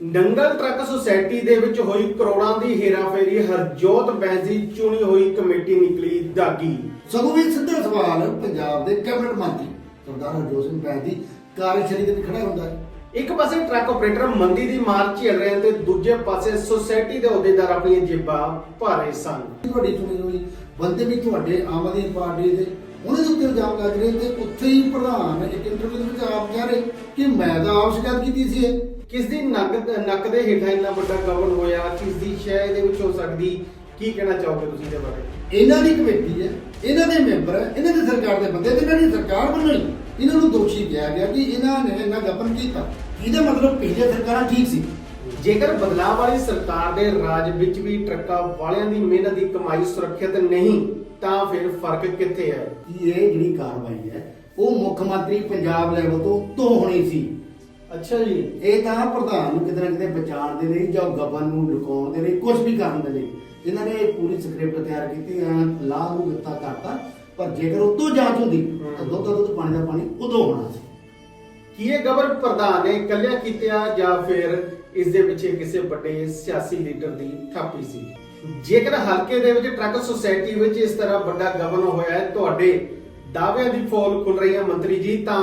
Nangal truck society ਦੇ ਵਿੱਚ ਹੋਈ ਕਰੋੜਾਂ ਦੀ ਹੇਰਾਫੇਰੀ ਹਰਜੋਤ ਬੈਂਸ ਚੁਣੀ ਹੋਈ ਕਮੇਟੀ ਨਿਕਲੀ ਦਾਗੀ। ਸਗੋਂ ਵੀ ਸਿੱਧਾ ਸਵਾਲ ਪੰਜਾਬ ਦੇ ਕੈਬਨਿਟ ਮੰਤਰੀ ਸਰਦਾਰ ਹਰਜੋਤ ਸਿੰਘ ਬੈਂਸ ਕਾਰਜਸ਼ਾਲੀ ਦੇ ਵਿੱਚ ਖੜਾ ਹੁੰਦਾ ਹੈ। ਇੱਕ ਪਾਸੇ ਟਰੱਕ ਆਪਰੇਟਰ ਮੰਦੀ ਦੀ ਮਾਰ ਝੇਲ ਰਹੇ ਹਨ ਤੇ ਦੂਜੇ ਪਾਸੇ ਸੁਸਾਇਟੀ ਦੇ ਅਹੁਦੇਦਾਰ ਆਪਣੀਆਂ ਜੇਬਾਂ ਭਰ ਰਹੇ ਸਨ ਤੁਹਾਡੀ ਚੁਣੀ ਹੋਈ? ਬੰਦੇ ਵੀ ਤੁਹਾਡੇ ਆਮ ਆਦਮੀ ਪਾਰਟੀ ਦੇ ਉਹਨਾਂ ਦੇ ਉੱਤੇ ਇਲਜ਼ਾਮ ਲੱਗ ਰਹੇ ਤੇ ਉੱਥੇ ਹੀ ਪ੍ਰਧਾਨ ਇੱਕ ਇੰਟਰਵਿਊ ਦੇ ਵਿੱਚ ਆਪ ਕਹਿ ਰਹੇ ਕਿ ਮੈਂ ਤਾਂ ਆਪ ਸ਼ਿਕਾਇਤ ਕੀਤੀ ਸੀ ਇਹ। ਕਿਸ ਦੀ ਨੱਕ ਨੱਕ ਦੇ ਹੇਠਾਂ ਇੰਨਾ ਵੱਡਾ ਗਵਨ ਹੋਇਆ ਕਿਸ ਦੀ ਸ਼ੈ ਇਹਦੇ ਵਿੱਚ ਹੋ ਸਕਦੀ? ਕੀ ਕਹਿਣਾ ਚਾਹੋਗੇ ਤੁਸੀਂ ਇਹਦੇ ਬਾਰੇ? ਇਹਨਾਂ ਦੀ ਕਮੇਟੀ ਹੈ ਇਹਨਾਂ ਦੇ ਮੈਂਬਰ ਹੈ ਇਹਨਾਂ ਦੀ ਸਰਕਾਰ ਦੇ ਬੰਦੇ ਤੇ ਇਹਨਾਂ ਸਰਕਾਰ ਵੱਲੋਂ ਇਹਨਾਂ ਨੂੰ ਦੋਸ਼ੀ ਕਿਹਾ ਗਿਆ ਕਿ ਇਹਨਾਂ ਨੇ ਇਹਨਾਂ ਗਪਨ ਕੀਤਾ। ਇਹਦਾ ਮਤਲਬ ਪਿਛਲੇ ਸਰਕਾਰਾਂ ਠੀਕ ਸੀ। ਜੇਕਰ ਬਦਲਾਅ ਵਾਲੀ ਸਰਕਾਰ ਦੇ ਰਾਜ ਵਿੱਚ ਵੀ ਟਰੱਕਾਂ ਵਾਲਿਆਂ ਦੀ ਮਿਹਨਤ ਦੀ ਕਮਾਈ ਸੁਰੱਖਿਅਤ ਨਹੀਂ ਤਾਂ ਫਿਰ ਫ਼ਰਕ ਕਿੱਥੇ ਹੈ? ਇਹ ਜਿਹੜੀ ਕਾਰਵਾਈ ਹੈ ਉਹ ਮੁੱਖ ਮੰਤਰੀ ਪੰਜਾਬ ਲੈਵਲ ਤੋਂ ਤੋਂ ਹੋਣੀ ਸੀ। ਅੱਛਾ ਜੀ। ਇਹ ਤਾਂ ਪ੍ਰਧਾਨ ਨੂੰ ਕਿਤੇ ਨਾ ਕਿਤੇ ਬਚਾਉਣ ਦੇ ਲਈ ਜਾਂ ਗਬਨ ਨੂੰ ਲੁਕਾਉਣ ਦੇ ਲਈ ਕੁਝ ਵੀ ਕਰਨ ਦੇ ਲਈ। ਇਹਨਾਂ ਨੇ ਇਹ ਪੂਰੀ ਸਕ੍ਰਿਪਟ ਤਿਆਰ ਕੀਤੀ ਐ ਲਾਹ ਨੂੰ ਦਿੱਤਾ ਕਰਤਾ। ਪਰ ਜੇਕਰ ਉਤੋਂ ਜਾਂਚ ਹੁੰਦੀ ਤਾਂ ਦੁੱਧ ਦਾ ਦੁੱਧ ਪਾਣੀ ਦਾ ਪਾਣੀ ਉਦੋਂ ਹੋਣਾ ਸੀ। ਕੀ ਇਹ ਗਵਰ ਪ੍ਰਧਾਨ ਨੇ ਇਕੱਲਿਆ ਕੀਤਿਆ ਜਾਂ ਫਿਰ ਇਸ ਦੇ ਪਿੱਛੇ ਕਿਸੇ ਵੱਡੇ ਸਿਆਸੀ ਲੀਡਰ ਦੀ ਥਾਪੀ ਸੀ? ਜੇਕਰ ਹਲਕੇ ਦੇ ਵਿੱਚ ਟਰੱਕ ਸੁਸਾਇਟੀ ਵਿੱਚ ਇਸ ਤਰ੍ਹਾਂ ਵੱਡਾ ਗਵਨ ਹੋਇਆ ਹੈ ਤੁਹਾਡੇ ਦਾਅਵਿਆਂ ਦੀ ਫੋਲ ਖੁੱਲ ਰਹੀ ਹੈ ਮੰਤਰੀ ਜੀ ਤਾਂ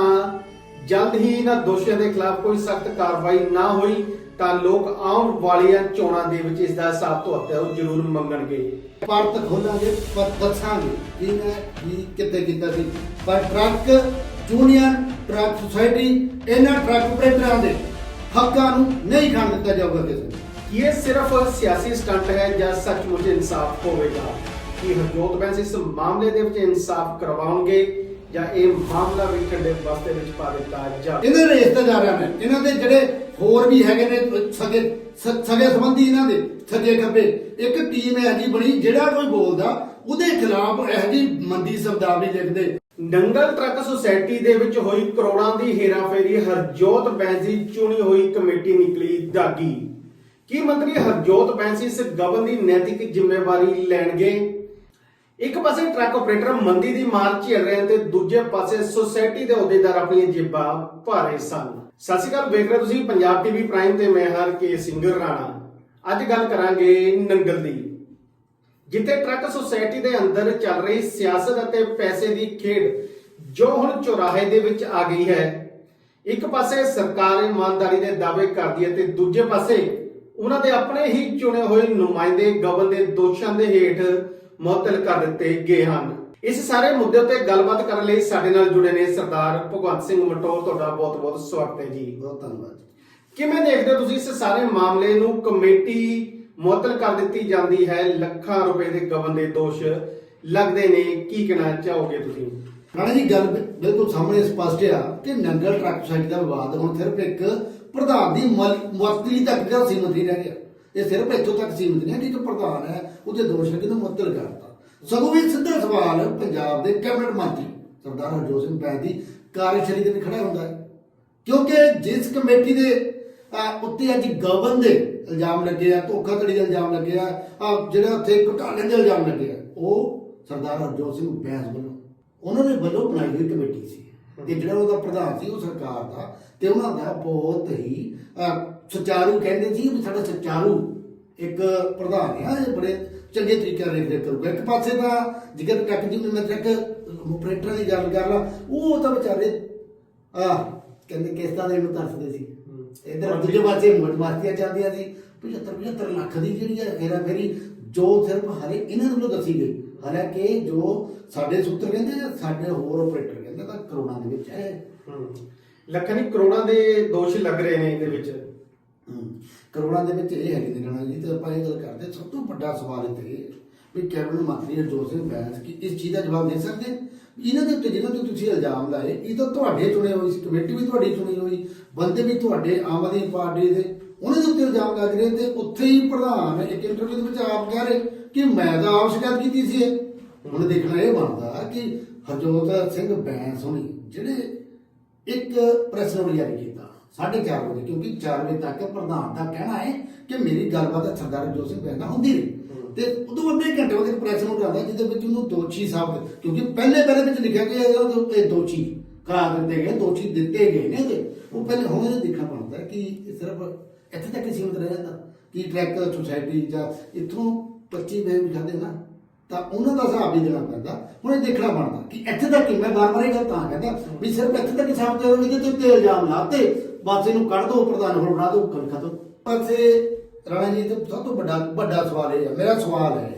ਜਲਦ ਹੀ ਇਹਨਾਂ ਦੋਸ਼ੀਆਂ ਦੇ ਖਿਲਾਫ ਕੋਈ ਸਖਤ ਕਾਰਵਾਈ ਨਾ ਹੋਈ ਤਾਂ ਲੋਕ ਆਉਣ ਵਾਲੀਆਂ ਚੋਣਾਂ ਦੇ ਵਿੱਚ ਇਸ ਦਾ ਹਿਸਾਬ ਤੋਂ ਜ਼ਰੂਰ ਮੰਗਣਗੇ। ਭਾਰਤ ਖੋਲਾਂਗੇ ਪਰ ਦੱਸਾਂਗੇ ਕਿ ਮੈਂ ਕੀ ਕਿੱਥੇ ਕੀਤਾ ਸੀ। ਪਰ ਟਰੱਕ ਯੂਨੀਅਨ ਟਰੱਕ ਸੁਸਾਇਟੀ ਇਹਨਾਂ ਟਰੱਕ ਆਪਰੇਟਰਾਂ ਦੇ ਹੱਕਾਂ ਨੂੰ ਨਹੀਂ ਖਾਣ ਦਿੱਤਾ ਜਾਊਗਾ ਕਿਸੇ ਨੂੰ। ਕੀ ਇਹ ਸਿਰਫ ਸਿਆਸੀ ਸਟੰਟ ਹੈ ਜਾਂ ਸੱਚਮੁੱਚ ਇਨਸਾਫ ਹੋਵੇਗਾ? ਕੀ ਹਰਜੋਤ ਬੈਂਸ ਇਸ ਮਾਮਲੇ ਦੇ ਵਿੱਚ ਇਨਸਾਫ ਕਰਵਾਉਣਗੇ? ਜਾਂ ਇਹ ਮਾਮਲਾ ਵੀ ਠੰਡੇ ਬਸਤੇ ਵਿੱਚ ਪਾ ਦਿੱਤਾ ਜਾਵੇ ਇਹਨਾਂ ਦੇ ਰਿਸ਼ਤੇਦਾਰਾਂ ਨੇ ਇਹਨਾਂ ਦੇ ਜਿਹੜੇ ਹੋਰ ਵੀ ਹੈਗੇ ਨੇ, ਸਗੇ ਸਗੇ ਸੰਬੰਧੀ ਇਹਨਾਂ ਦੇ ਸੱਜੇ ਖੱਬੇ। ਇੱਕ ਟੀਮ ਹੈ ਜੀ ਬਣੀ, ਜਿਹੜਾ ਕੋਈ ਬੋਲਦਾ, ਉਹਦੇ ਖਿਲਾਫ ਇਹ ਜੀ ਮੰਦੀ ਸ਼ਬਦਾਵਲੀ ਲਿਖਦੇ। ਨੰਗਲ ਟਰੱਕ ਸੁਸਾਇਟੀ ਦੇ ਵਿੱਚ ਹੋਈ ਕਰੋੜਾਂ ਦੀ ਹੇਰਾਫੇਰੀ, ਹਰਜੋਤ ਬੈਂਸੀ ਚੁਣੀ ਹੋਈ ਕਮੇਟੀ ਨਿਕਲੀ ਦਾਗੀ। ਕੀ ਮੰਤਰੀ ਹਰਜੋਤ ਬੈਂਸੀ ਇਸ ਗਵਨ ਦੀ ਨੈਤਿਕ ਜ਼ਿੰਮੇਵਾਰੀ ਲੈਣਗੇ? ਇੱਕ ਪਾਸੇ ਟਰੱਕ ਆਪਰੇਟਰ ਮੰਦੀ ਦੀ ਮਾਰ ਝੇਲ ਰਹੇ ਹਨ ਤੇ ਦੂਜੇ ਪਾਸੇ ਸੁਸਾਇਟੀ ਦੇ ਅਹੁਦੇਦਾਰ ਆਪਣੀਆਂ ਜੇਬਾਂ ਭਰ ਰਹੇ ਸਨ। ਸਤਿ ਸ਼੍ਰੀ ਅਕਾਲ, ਵੇਖ ਰਹੇ ਤੁਸੀਂ ਪੰਜਾਬ ਟੀਵੀ ਪ੍ਰਾਈਮ ਤੇ ਮੈਂ ਹਰ ਕੇ ਸਿੰਗਰ ਰਾਣਾ। ਅੱਜ ਗੱਲ ਕਰਾਂਗੇ ਨੰਗਲ ਦੀ। ਜਿੱਥੇ ਟਰੱਕ ਸੁਸਾਇਟੀ ਦੇ ਅੰਦਰ ਚੱਲ ਰਹੀ ਸਿਆਸਤ ਅਤੇ ਪੈਸੇ ਦੀ ਖੇਡ ਜੋ ਹੁਣ ਚੁਰਾਹੇ ਦੇ ਵਿੱਚ ਆ ਗਈ ਹੈ, ਇੱਕ ਪਾਸੇ ਸਰਕਾਰ ਇਮਾਨਦਾਰੀ ਦੇ ਦਾਅਵੇ ਕਰਦੀ ਹੈ ਤੇ ਦੂਜੇ ਪਾਸੇ ਉਹਨਾਂ ਦੇ ਆਪਣੇ ਹੀ ਚੁਣੇ ਹੋਏ ਨੁਮਾਇੰਦੇ ਗਵਨ ਦੇ ਦੋਸ਼ਾਂ ਦੇ ਹੇਠ ਮੁਅੱਤਲ ਕਰ ਦਿੱਤੇ ਗਏ ਹਨ। ਇਸ ਸਾਰੇ ਮੁੱਦੇ ਉੱਤੇ ਗੱਲਬਾਤ ਕਰਨ ਲਈ ਸਾਡੇ ਨਾਲ ਜੁੜੇ ਨੇ ਸਰਦਾਰ ਭਗਵੰਤ ਸਿੰਘ ਮਟੋਲ। ਤੁਹਾਡਾ ਬਹੁਤ-ਬਹੁਤ ਸਵਾਗਤ ਹੈ ਜੀ। ਬਹੁਤ ਧੰਨਵਾਦ ਕਿਵੇਂ ਦੇਖਦੇ ਹੋ ਤੁਸੀਂ ਇਸ ਸਾਰੇ ਮਾਮਲੇ ਨੂੰ? ਕਮੇਟੀ ਮੁਅੱਤਲ ਕਰ ਦਿੱਤੀ ਜਾਂਦੀ ਹੈ। ਲੱਖਾਂ ਰੁਪਏ ਦੇ ਗਵਨ ਦੇ ਦੋਸ਼ ਲੱਗਦੇ ਨੇ। ਕੀ ਕਹਿਣਾ ਚਾਹੋਗੇ ਤੁਸੀਂ? ਰਾਣਾ ਜੀ ਗੱਲ ਬਿਲਕੁਲ ਸਾਹਮਣੇ ਸਪਸ਼ਟ ਆ ਕਿ ਨੰਗਲ ਟਰੱਕ ਸੁਸਾਇਟੀ ਦਾ ਵਿਵਾਦ ਹੁਣ ਸਿਰਫ ਇੱਕ ਪ੍ਰਧਾਨ ਦੀ ਮੁਅੱਤਲੀ ਤੱਕ ਦਾ ਸੀਮਤ ਨਹੀਂ ਰਹਿ ਗਿਆ ਇਹ ਸਿਰਫ ਇੱਥੋਂ ਤੱਕ ਸੀਮਿਤ ਨਹੀਂ ਹੈ ਕਿ ਇੱਕ ਪ੍ਰਧਾਨ ਹੈ, ਉਹਦੇ ਦੋਸ਼ ਲੱਗੇ ਨੂੰ ਮੁਅੱਤਲ ਕਰਤਾ। ਸਗੋਂ ਵੀ ਸਿੱਧਾ ਸਵਾਲ ਪੰਜਾਬ ਦੇ ਕੈਬਨਿਟ ਮੰਤਰੀ ਸਰਦਾਰ ਹਰਜੋਤ ਸਿੰਘ ਬੈਂਸ ਦੀ ਕਾਰਜਸ਼ੈਲੀ ਦੇ ਵਿੱਚ ਖੜਾ ਹੁੰਦਾ ਹੈ। ਕਿਉਂਕਿ ਜਿਸ ਕਮੇਟੀ ਦੇ ਉੱਤੇ ਅੱਜ ਗਵਨ ਦੇ ਇਲਜ਼ਾਮ ਲੱਗੇ ਆ, ਧੋਖਾਧੜੀ ਦੇ ਇਲਜ਼ਾਮ ਲੱਗੇ ਆ ਜਿਹੜਾ ਉੱਥੇ ਘੁਟਾਲੇ ਦੇ ਇਲਜ਼ਾਮ ਲੱਗੇ ਆ, ਉਹ ਸਰਦਾਰ ਹਰਜੋਤ ਸਿੰਘ ਬੈਂਸ ਵੱਲੋਂ। ਉਹਨਾਂ ਦੇ ਵੱਲੋਂ ਬਣਾਈ ਹੋਈ ਕਮੇਟੀ ਸੀ। ਤੇ ਜਿਹੜਾ ਉਹਦਾ ਪ੍ਰਧਾਨ ਸੀ, ਉਹ ਸਰਕਾਰ ਦਾ, ਤੇ ਉਹਨਾਂ ਦਾ ਬਹੁਤ ਹੀ ਸੁਚਾਰੂ ਕਹਿੰਦੇ ਸੀ ਵੀ ਸਾਡਾ ਸੁਚਾਰੂ ਇੱਕ ਪ੍ਰਧਾਨ ਆ ਇਹ ਬੜੇ ਚੰਗੇ ਤਰੀਕੇ ਨਾਲ ਰੇਖ ਕਰੂਗਾ। ਇੱਕ ਪਾਸੇ ਤਾਂ ਜਿਗਰ ਟੱਕ ਜੀ ਮੈਂ ਟਰੱਕ ਆਪਰੇਟਰਾਂ ਦੀ ਗੱਲ ਕਰ ਲਾ ਉਹ ਤਾਂ ਵਿਚਾਰੇ ਆ ਕਹਿੰਦੇ ਕਿਸ਼ਤਾਂ ਦੇ ਨੂੰ ਤਰਸਦੇ ਸੀ। ਇਧਰ ਦੂਜੇ ਪਾਸੇ ਮੋਟ ਮਾਰਤੀਆਂ ਚੱਲਦੀਆਂ ਸੀ 75 75 ਲੱਖ ਦੀ ਜਿਹੜੀ ਹੈ ਫੇਰਾ ਫੇਰੀ ਜੋ ਸਿਰਫ ਹਾਲੇ ਇਹਨਾਂ ਵੱਲੋਂ ਦੱਸੀ ਗਈ। ਹਾਲਾਂਕਿ ਜੋ ਸਾਡੇ ਸੂਤਰ ਕਹਿੰਦੇ ਆ, ਸਾਡੇ ਹੋਰ ਆਪਰੇਟਰ ਕਹਿੰਦੇ ਤਾਂ ਕਰੋੜਾਂ ਦੇ ਵਿੱਚ ਹੈ। ਲੱਖਾਂ ਨਹੀਂ ਕਰੋੜਾਂ ਦੇ ਦੋਸ਼ ਲੱਗ ਰਹੇ ਨੇ ਇਹਦੇ ਵਿੱਚ। ਕਰੋੜਾਂ ਦੇ ਵਿੱਚ ਇਹ ਹੈਗੇ ਨੇ ਰਾਣਾ ਜੀ, ਤੇ ਆਪਾਂ ਇਹ ਗੱਲ ਕਰਦੇ ਸਭ ਤੋਂ ਵੱਡਾ ਸਵਾਲ ਇੱਥੇ ਵੀ ਕੈਬਨਿਟ ਮੰਤਰੀ ਹਰਜੋਤ ਸਿੰਘ ਬੈਂਸ ਕੀ ਇਸ ਚੀਜ਼ ਦਾ ਜਵਾਬ ਦੇ ਸਕਦੇ ਇਹਨਾਂ ਦੇ ਉੱਤੇ ਜਿਹਨਾਂ ਤੇ ਤੁਸੀਂ ਇਲਜ਼ਾਮ ਲਾਏ, ਇਹ ਤਾਂ ਤੁਹਾਡੇ ਚੁਣੇ ਹੋਈ ਸੀ, ਕਮੇਟੀ ਵੀ ਤੁਹਾਡੀ ਚੁਣੀ ਹੋਈ, ਬੰਦੇ ਵੀ ਤੁਹਾਡੇ ਆਮ ਆਦਮੀ ਪਾਰਟੀ ਦੇ, ਉਹਨਾਂ ਦੇ ਉੱਤੇ ਇਲਜ਼ਾਮ ਲੱਗ ਰਹੇ ਤੇ ਉੱਥੇ ਹੀ ਪ੍ਰਧਾਨ ਇੱਕ ਇੰਟਰਵਿਊ ਦੇ ਵਿੱਚ ਆਪ ਕਹਿ ਰਹੇ ਕਿ ਮੈਂ ਤਾਂ ਆਪ ਸ਼ਿਕਾਇਤ ਕੀਤੀ ਸੀ ਇਹ। ਹੁਣ ਦੇਖਣਾ ਇਹ ਬਣਦਾ ਕਿ ਹਰਜੋਤ ਸਿੰਘ ਬੈਂਸ ਹੋਣੀ, ਜਿਹੜੇ ਇੱਕ ਪ੍ਰੈਸ ਨੋਟ ਜਾਰੀ 4:30 ਵਜੇ ਕਿਉਂਕਿ 4 ਵਜੇ ਤੱਕ ਪ੍ਰਧਾਨ ਦਾ ਕਹਿਣਾ ਹੈ ਕਿ ਮੇਰੀ ਗੱਲਬਾਤ ਸਰਦਾਰ ਬੈਂਸ ਨਾਲ ਹੁੰਦੀ ਰਹੀ। ਤੇ ਉਦੋਂ ਅੱਧੇ ਘੰਟੇ ਇੱਕ ਪ੍ਰੈਸ ਨੋਟ ਆਉਂਦਾ ਜਿਹਦੇ ਵਿੱਚ ਉਹਨੂੰ ਦੋਸ਼ੀ ਸਾਬਤ ਕਿਉਂਕਿ ਪਹਿਲੇ ਪਹਿਲੇ ਵਿੱਚ ਲਿਖਿਆ ਗਿਆ ਇਹ ਦੋਸ਼ੀ ਕਰਾ ਦਿੱਤੇ ਗਏ ਦੋਸ਼ੀ ਦਿੱਤੇ ਗਏ ਨੇ ਇਹਦੇ ਉਹ ਪਹਿਲੇ ਹੁਣ ਇਹ ਦੇਖਣਾ ਬਣਦਾ ਕਿ ਸਿਰਫ ਇੱਥੇ ਤੱਕ ਹੀ ਸੀਮਿਤ ਰਹਿ ਜਾਂਦਾ ਕਿ ਟਰੈਕ ਸੁਸਾਇਟੀ ਜਾਂ ਇੱਥੋਂ 25 ਵੇ ਵੀ ਖਾਦੇ ਨਾ ਤਾਂ ਉਹਨਾਂ ਦਾ ਹਿਸਾਬ ਵੀ ਦੇਣਾ ਪੈਂਦਾ। ਹੁਣ ਇਹ ਦੇਖਣਾ ਬਣਦਾ ਕਿ ਇੱਥੇ ਤੱਕ ਮੈਂ ਬਾਰ-ਬਾਰ ਇਹ ਗੱਲ ਤਾਂ ਕਹਿੰਦਾ ਵੀ ਸਿਰਫ ਇੱਥੇ ਤੱਕ ਹੀ ਹਿਸਾਬ ਦੇ ਇਹਦੇ ਤੇ ਇਲਜ਼ਾਮ ਲਾਤੇ ਬਸ ਇਹਨੂੰ ਕੱਢ ਦੋ, ਪ੍ਰਧਾਨ ਹੋਰ ਬਣਾ ਦੋ, ਗੱਲ ਖਤਮ। ਪਾਸੇ ਰਾਣਾ ਜੀ ਤੇ ਸਭ ਤੋਂ ਵੱਡਾ ਵੱਡਾ ਸਵਾਲ ਇਹ ਹੈ ਮੇਰਾ ਸਵਾਲ ਹੈ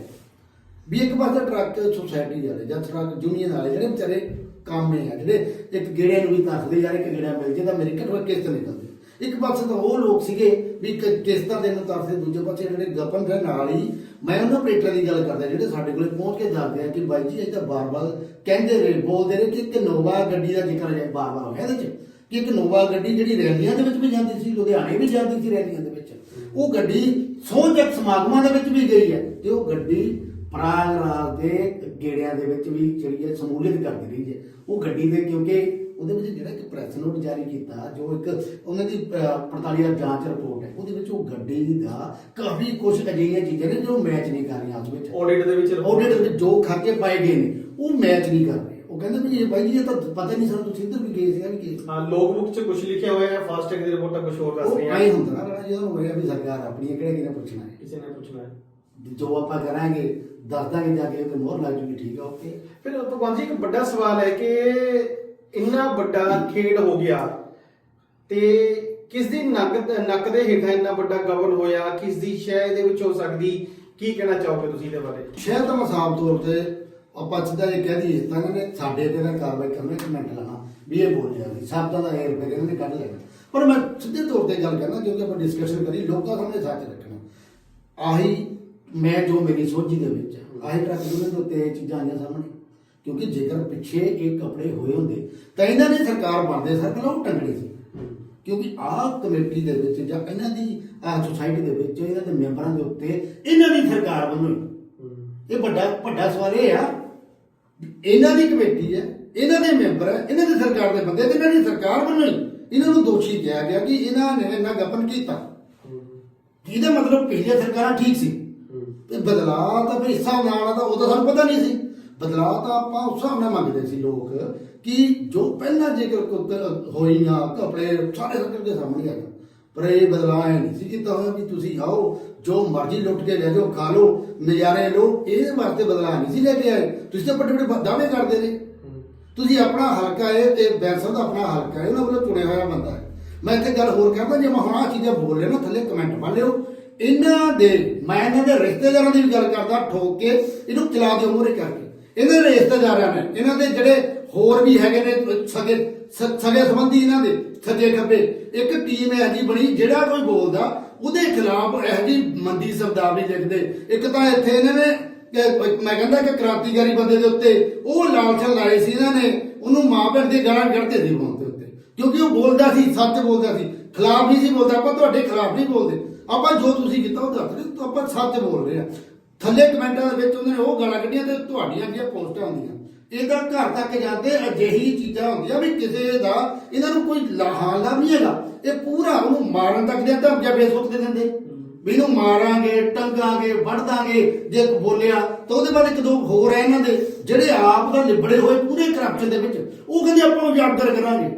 ਵੀ ਇੱਕ ਪਾਸੇ ਟਰੱਕ ਸੁਸਾਇਟੀ ਵਾਲੇ ਜਾਂ ਟਰੱਕ ਯੂਨੀਅਨ ਵਾਲੇ ਜਿਹੜੇ ਵਿਚਾਰੇ ਕਾਮੇ ਆ ਜਿਹੜੇ ਇੱਕ ਗੇੜੇ ਨੂੰ ਵੀ ਤਰਸਦੇ ਯਾਰ, ਇੱਕ ਗੇੜਾ ਮਿਲ ਜੇ ਤਾਂ ਮੇਰੇ ਘਰ ਕਿਸ਼ਤ ਨਿਕਲਦੀ ਇੱਕ ਪਾਸੇ ਤਾਂ ਉਹ ਲੋਕ ਸੀਗੇ ਵੀ ਕਿਸ਼ਤਾਂ ਦੇਣ ਨੂੰ ਤਰਸਦੇ ਦੂਜੇ ਪਾਸੇ ਜਿਹੜੇ ਗਪਨ ਦੇ ਨਾਲ ਹੀ ਮੈਂ ਉਹਨਾਂ ਆਪਰੇਟਰਾਂ ਦੀ ਗੱਲ ਕਰਦਾ, ਜਿਹੜੇ ਸਾਡੇ ਕੋਲੇ ਪਹੁੰਚ ਕੇ ਦੱਸਦੇ ਆ ਕਿ ਬਾਈ ਜੀ ਇਹ ਤਾਂ ਬਾਰ-ਬਾਰ ਕਹਿੰਦੇ ਰਹੇ, ਬੋਲਦੇ ਰਹੇ ਕਿ ਇੱਕ ਨੋਵਾ ਗੱਡੀ ਦਾ ਜ਼ਿਕਰ ਹੈ, ਬਾਰ-ਬਾਰ ਹੋਇਆ ਇਹਦੇ ਚ। ਇੱਕ ਨੋਵਾ ਗੱਡੀ ਜਿਹੜੀ ਰੈਲੀਆਂ ਦੇ ਵਿੱਚ ਵੀ ਜਾਂਦੀ ਸੀ ਲੁਧਿਆਣੇ ਵੀ ਜਾਂਦੀ ਸੀ ਰੈਲੀਆਂ ਦੇ ਵਿੱਚ। ਉਹ ਗੱਡੀ ਸੋਹਜਕ ਸਮਾਗਮਾਂ ਦੇ ਵਿੱਚ ਵੀ ਗਈ ਹੈ ਤੇ ਉਹ ਗੱਡੀ ਪ੍ਰਾਗਰਾਜ ਦੇ ਗੇੜਿਆਂ ਦੇ ਵਿੱਚ ਵੀ ਜਿਹੜੀ ਹੈ ਸਮੂਲੀਅਤ ਕਰਦੀ ਰਹੀ ਹੈ। ਉਹ ਗੱਡੀ ਦੇ ਕਿਉਂਕਿ ਉਹਦੇ ਵਿੱਚ ਜਿਹੜਾ ਇੱਕ ਪ੍ਰੈਸ ਨੋਟ ਜਾਰੀ ਕੀਤਾ ਜੋ ਇੱਕ ਉਹਨਾਂ ਦੀ ਅਹ, ਪੜਤਾਲੀ ਦਾ ਜਾਂਚ ਰਿਪੋਰਟ ਹੈ ਉਹਦੇ ਵਿੱਚ ਉਹ ਗੱਡੀ ਦਾ ਕਾਫੀ ਕੁਝ ਅਜਿਹੀਆਂ ਚੀਜ਼ਾਂ ਨੇ ਜੋ ਮੈਚ ਨਹੀਂ ਕਰ ਰਹੀਆਂ ਉਸ ਵਿੱਚ। ਆਡਿਟ ਦੇ ਵਿੱਚ ਆਡਿਟ ਦੇ ਵਿੱਚ ਜੋ ਖਾਤੇ ਪਾਏ ਗਏ ਨੇ ਉਹ ਮੈਚ ਨਹੀਂ ਕਰ ਰਹੇ। ਉਹ ਕਹਿੰਦੇ ਵੀ ਇਹ ਬਾਈ ਜੀ ਇਹ ਤਾਂ ਪਤਾ ਨਹੀਂ ਸਾਨੂੰ ਤੁਸੀਂ ਇੱਧਰ ਵੀ ਗਏ ਸੀ ਗਏ ਸੀ। ਹਾਂ ਲੋਗ ਬੁੱਕ 'ਚ ਕੁਝ ਲਿਖਿਆ ਹੋਇਆ ਹੈ ਫਾਸਟੈਗ ਦੀ ਰਿਪੋਰਟਾਂ ਕੁਝ ਹੋਰ ਦੱਸ ਉਹ ਰਹੀਆਂ। ਆਈ ਹੁੰਦਾ ਨਾ ਰਾਣਾ ਜਦੋਂ ਹੋਇਆ ਵੀ ਸਰਕਾਰ ਆਪਣੀ ਕਿਹੜੇ ਕਿਹਨੇ ਪੁੱਛਣਾ ਹੈ। ਕਿਸੇ ਨੇ ਪੁੱਛਣਾ ਹੈ। ਜੋ ਆਪਾਂ ਕਰਾਂਗੇ ਦੱਸ ਦਾਂਗੇ ਜਾ ਕੇ ਤੇ ਮੋਹਰ ਲੱਗ ਜੂਗੀ ਠੀਕ ਆ ਓਕੇ। ਫਿਰ ਭਗਵਾਨ ਜੀ ਇੱਕ ਵੱਡਾ ਸਵਾਲ ਹੈ ਕਿ ਇੰਨਾ ਵੱਡਾ ਖੇਡ ਹੋ ਗਿਆ ਤੇ ਕਿਸ ਦੀ ਨੱਕ ਨੱਕ ਦੇ ਹੇਠਾਂ ਇੰਨਾ ਵੱਡਾ ਗਵਨ ਹੋਇਆ ਕਿਸ ਦੀ ਸ਼ੈ ਇਹਦੇ ਵਿੱਚ ਹੋ ਸਕਦੀ ਕੀ ਕਹਿਣਾ ਚਾਹੋਗੇ ਤੁਸੀਂ ਇਹਦੇ ਬਾਰੇ? ਸ਼ਾਇਦ ਤਾਂ ਮੈਂ ਸਾਫ਼ ਤੌਰ ਤੇ ਆਪਾਂ ਸਿੱਧਾ ਇਹ ਕਹਿ ਦਈਏ, ਤਾਂ ਇਹਨਾਂ ਸਾਡੇ ਤੇ ਨਾ ਕਾਰਵਾਈ ਕਰਨੀ ਕਮੈਂਟ ਲਾਣਾ ਵੀ ਇਹ ਬੋਲ ਨਹੀਂ ਸ਼ਬਦਾਂ ਦਾ ਇਹ ਫਿਰ ਇਹਨਾਂ ਨੇ ਕੱਢ ਲੈਣਾ। ਪਰ ਮੈਂ ਸਿੱਧੇ ਤੌਰ ਤੇ ਗੱਲ ਕਰਨਾ ਕਿਉਂਕਿ ਆਪਾਂ ਡਿਸਕਸ਼ਨ ਕਰੀ ਲੋਕਾਂ ਸਾਹਮਣੇ ਸੱਚ ਰੱਖਣਾ। ਆਹੀ ਮੈਂ ਜੋ ਮੇਰੀ ਸੋਝੀ ਦੇ ਵਿੱਚ ਆਹੀ ਟਰੱਕ ਯੂਨੀਅਨ ਦੇ ਉੱਤੇ ਇਹ ਚੀਜ਼ਾਂ ਆਈਆਂ ਸਾਹਮਣੇ। ਕਿਉਂਕਿ ਜੇਕਰ ਪਿੱਛੇ ਇਹ ਕੱਪੜੇ ਹੋਏ ਹੁੰਦੇ, ਤਾਂ ਇਹਨਾਂ ਨੇ ਸਰਕਾਰ ਬਣਦੇ ਸਰਕਲ ਉਹ ਟੰਗਣੀ ਸੀ। ਕਿਉਂਕਿ ਆਹ ਕਮੇਟੀ ਦੇ ਵਿੱਚ ਜਾਂ ਇਹਨਾਂ ਦੀ, ਆਹ ਸੁਸਾਇਟੀ ਦੇ ਵਿੱਚ, ਇਹਨਾਂ ਦੇ ਮੈਂਬਰਾਂ ਦੇ ਉੱਤੇ ਇਹਨਾਂ ਦੀ ਸਰਕਾਰ ਬਣੋਈ ਇਹ ਵੱਡਾ ਵੱਡਾ ਸਵਾਲ ਇਹ ਆ ਇਹਨਾਂ ਦੀ ਕਮੇਟੀ ਹੈ, ਇਹਨਾਂ ਦੇ ਮੈਂਬਰ ਹੈ, ਇਹਨਾਂ ਦੀ ਸਰਕਾਰ ਦੇ ਬੰਦੇ ਤੇ ਇਹਨਾਂ ਦੀ ਸਰਕਾਰ ਬਣੋਈ ਇਹਨਾਂ ਨੂੰ ਦੋਸ਼ੀ ਕਿਹਾ ਗਿਆ ਕਿ ਇਹਨਾਂ ਨੇ ਇਹਨਾਂ ਗਪਨ ਕੀਤਾ। ਇਹਦਾ ਮਤਲਬ ਪਿਛਲੀਆਂ ਸਰਕਾਰਾਂ ਠੀਕ ਸੀ। ਤੇ ਬਦਲਾਅ ਤਾਂ ਫਿਰ ਇਸ ਹਿਸਾਬ ਨਾਲ ਤਾਂ ਉਹ ਤਾਂ ਸਾਨੂੰ ਪਤਾ ਨਹੀਂ ਸੀ। ਬਦਲਾਅ ਤਾਂ ਆਪਾਂ ਉਸ ਹਿਸਾਬ ਨਾਲ ਮੰਗਦੇ ਸੀ ਲੋਕ ਕਿ ਜੋ ਪਹਿਲਾਂ ਜੇਕਰ ਕੋਈ ਹੋਈਆਂ ਕੱਪੜੇ ਸਾਰੇ ਸਰਕਾਰ ਦੇ ਸਾਹਮਣੇ ਆ ਪਰ ਇਹ ਬਦਲਾਅ ਇਹ ਨਹੀਂ ਸੀ ਕੀਤਾ ਹੋਇਆ ਵੀ ਤੁਸੀਂ ਆਓ, ਜੋ ਮਰਜ਼ੀ ਲੁੱਟ ਕੇ ਲੈ ਜਾਓ, ਖਾ ਲਓ, ਨਜ਼ਾਰੇ ਲਓ ਇਹਦੇ ਵਾਸਤੇ ਬਦਲਾਅ ਨਹੀਂ ਸੀ ਲੈ ਕੇ ਆਏ। ਤੁਸੀਂ ਤਾਂ ਵੱਡੇ ਵੱਡੇ ਦਾਅਵੇ ਕਰਦੇ ਨੇ ਤੁਸੀਂ ਆਪਣਾ ਹਲਕਾ ਹੈ ਤੇ ਬੈਂਸਰ ਦਾ ਆਪਣਾ ਹਲਕਾ ਹੈ, ਉਹਨਾਂ ਵੱਲੋਂ ਚੁਣਿਆ ਹੋਇਆ ਬੰਦਾ ਹੈ। ਮੈਂ ਇੱਥੇ ਗੱਲ ਹੋਰ ਕਰਦਾ ਜੇ ਮੈਂ ਹੁਣ ਆਹ ਚੀਜ਼ਾਂ ਬੋਲ ਰਿਹਾ ਨਾ, ਥੱਲੇ ਕਮੈਂਟ ਪਾ ਲਿਓ। ਇਹਨਾਂ ਦੇ, ਮੈਂ ਇਹਨਾਂ ਦੇ ਰਿਸ਼ਤੇਦਾਰਾਂ ਦੀ ਵੀ ਗੱਲ ਕਰਦਾ, ਠੋਕ ਕੇ ਇਹਨੂੰ ਚਲਾ ਦਿਓ ਮੂਹਰੇ ਕਰਕੇ। ਇਹਨਾਂ ਦੇ ਰਿਸ਼ਤੇਦਾਰਾਂ ਨੇ, ਇਹਨਾਂ ਦੇ ਜਿਹੜੇ ਹੋਰ ਵੀ ਹੈਗੇ ਨੇ ਸਗੇ ਸਗੇ ਸੰਬੰਧੀ ਇਹਨਾਂ ਦੇ ਸੱਜੇ ਖੱਬੇ। ਇੱਕ ਟੀਮ ਹੈ ਜੀ ਬਣੀ, ਜਿਹੜਾ ਕੋਈ ਬੋਲਦਾ, ਉਹਦੇ ਖਿਲਾਫ ਇਹ ਜੀ ਮੰਦੀ ਸ਼ਬਦਾਵਲੀ ਲਿਖਦੇ। ਇੱਕ ਤਾਂ ਇੱਥੇ ਇਹਨਾਂ ਨੇ ਮੈਂ ਕਹਿੰਦਾ ਕਿ ਕ੍ਰਾਂਤੀਕਾਰੀ ਬੰਦੇ ਦੇ ਉੱਤੇ ਉਹ ਲਾਲਚ ਲਾਏ ਸੀ ਇਹਨਾਂ ਨੇ, ਉਹਨੂੰ ਮਾਂ ਭੈਣ ਦੇ ਗਾਲਾਂ ਕੱਢਦੇ ਸੀ ਉਹਨਾਂ ਦੇ ਉੱਤੇ। ਕਿਉਂਕਿ ਉਹ ਬੋਲਦਾ ਸੀ, ਸੱਚ ਬੋਲਦਾ ਸੀ। ਖਿਲਾਫ ਨਹੀਂ ਸੀ ਬੋਲਦਾ, ਆਪਾਂ ਤੁਹਾਡੇ ਖਿਲਾਫ ਨਹੀਂ ਬੋਲਦੇ। ਆਪਾਂ ਜੋ ਤੁਸੀਂ ਕੀਤਾ, ਉਹ ਦੱਸ ਰਹੇ ਆਪਾਂ ਸੱਚ ਬੋਲ ਰਹੇ ਆ ਥੱਲੇ ਕਮੈਂਟਾਂ ਦੇ ਵਿੱਚ ਉਹਨਾਂ ਨੇ ਉਹ ਗਾਲਾਂ ਕੱਢੀਆਂ ਤੇ ਤੁਹਾਡੀਆਂ ਜਿਹੜੀਆਂ ਪੋਸਟਾਂ ਹੁੰਦੀਆਂ। ਇਹਦਾ ਘਰ ਤੱਕ ਜਾਂਦੇ ਅਜਿਹੀ ਚੀਜ਼ਾਂ ਹੁੰਦੀਆਂ ਵੀ ਕਿਸੇ ਦਾ, ਇਹਨਾਂ ਨੂੰ ਕੋਈ ਲਾਹਾਂ ਦਾ ਨਹੀਂ ਹੈਗਾ। ਇਹ ਪੂਰਾ ਉਹਨੂੰ ਮਾਰਨ ਤੱਕ ਦੀਆਂ ਧਮਕੀਆਂ ਫੇਸਬੁੱਕ ਤੇ ਦਿੰਦੇ। ਵੀ ਇਹਨੂੰ ਮਾਰਾਂਗੇ, ਟੰਗਾਂਗੇ ਵੱਢ ਦਾਂਗੇ ਜੇ ਬੋਲਿਆ ਤਾਂ ਉਹਦੇ ਬਾਅਦ ਇੱਕ ਦੋ ਹੋਰ ਹੈ ਇਹਨਾਂ ਦੇ, ਜਿਹੜੇ ਆਪ ਦਾ ਲਿਬੜੇ ਹੋਏ ਪੂਰੇ ਕਰਪਸ਼ਨ ਦੇ ਵਿੱਚ, ਉਹ ਕਹਿੰਦੇ ਆਪਾਂ ਉਜਾਗਰ ਕਰਾਂਗੇ।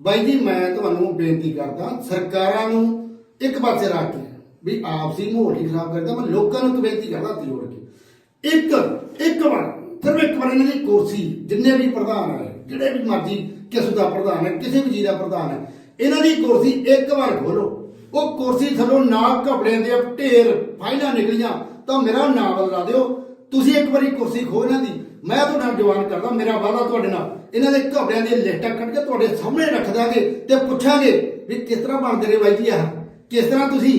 ਬਾਈ ਜੀ, ਮੈਂ ਤੁਹਾਨੂੰ ਬੇਨਤੀ ਕਰਦਾ, ਸਰਕਾਰਾਂ ਨੂੰ ਇੱਕ ਪਾਸੇ ਰੱਖ ਕੇ, ਵੀ ਆਪਸੀ ਮਾਹੌਲ ਹੀ ਖਰਾਬ ਕਰਦਾ ਮੈਂ ਲੋਕਾਂ ਨੂੰ ਇੱਕ ਬੇਨਤੀ ਕਰਦਾ ਹੱਥ ਜੋੜ ਕੇ। ਇੱਕ ਇੱਕ ਵਾਰ ਸਿਰਫ ਇੱਕ ਵਾਰ ਇਹਨਾਂ ਦੀ ਕੁਰਸੀ, ਜਿੰਨੇ ਵੀ ਪ੍ਰਧਾਨ ਹੈ ਜਿਹੜੇ ਵੀ ਮਰਜ਼ੀ ਕਿਸ ਦਾ ਪ੍ਰਧਾਨ ਹੈ, ਕਿਸੇ ਵੀ ਜੀ ਦਾ ਪ੍ਰਧਾਨ ਹੈ, ਇਹਨਾਂ ਦੀ ਕੁਰਸੀ ਇੱਕ ਵਾਰ ਖੋਲੋ ਉਹ ਕੁਰਸੀ ਥੱਲੋਂ ਨਾ ਘਪੜਿਆਂ ਦੇ ਢੇਰ ਫਾਈਲਾਂ ਨਿਕਲੀਆਂ, ਤਾਂ ਮੇਰਾ ਨਾਮ ਬਦਲਾ ਦਿਓ। ਤੁਸੀਂ ਇੱਕ ਵਾਰੀ ਕੁਰਸੀ ਖੋ ਇਹਨਾਂ ਦੀ ਮੈਂ ਤੁਹਾਡਾ ਜਵਾਨ ਕਰਦਾ, ਮੇਰਾ ਵਾਅਦਾ ਤੁਹਾਡੇ ਨਾਲ। ਇਹਨਾਂ ਦੇ ਘਬੜਿਆਂ ਦੀਆਂ ਲਿਸਟਾਂ ਕੱਢ ਕੇ ਤੁਹਾਡੇ ਸਾਹਮਣੇ ਰੱਖ ਦਾਂਗੇ ਤੇ ਪੁੱਛਾਂਗੇ ਵੀ ਕਿਸ ਤਰ੍ਹਾਂ ਬਣਦੇ ਰਹੇ ਬਾਈ ਜੀ ਆਹ? ਕਿਸ ਤਰ੍ਹਾਂ ਤੁਸੀਂ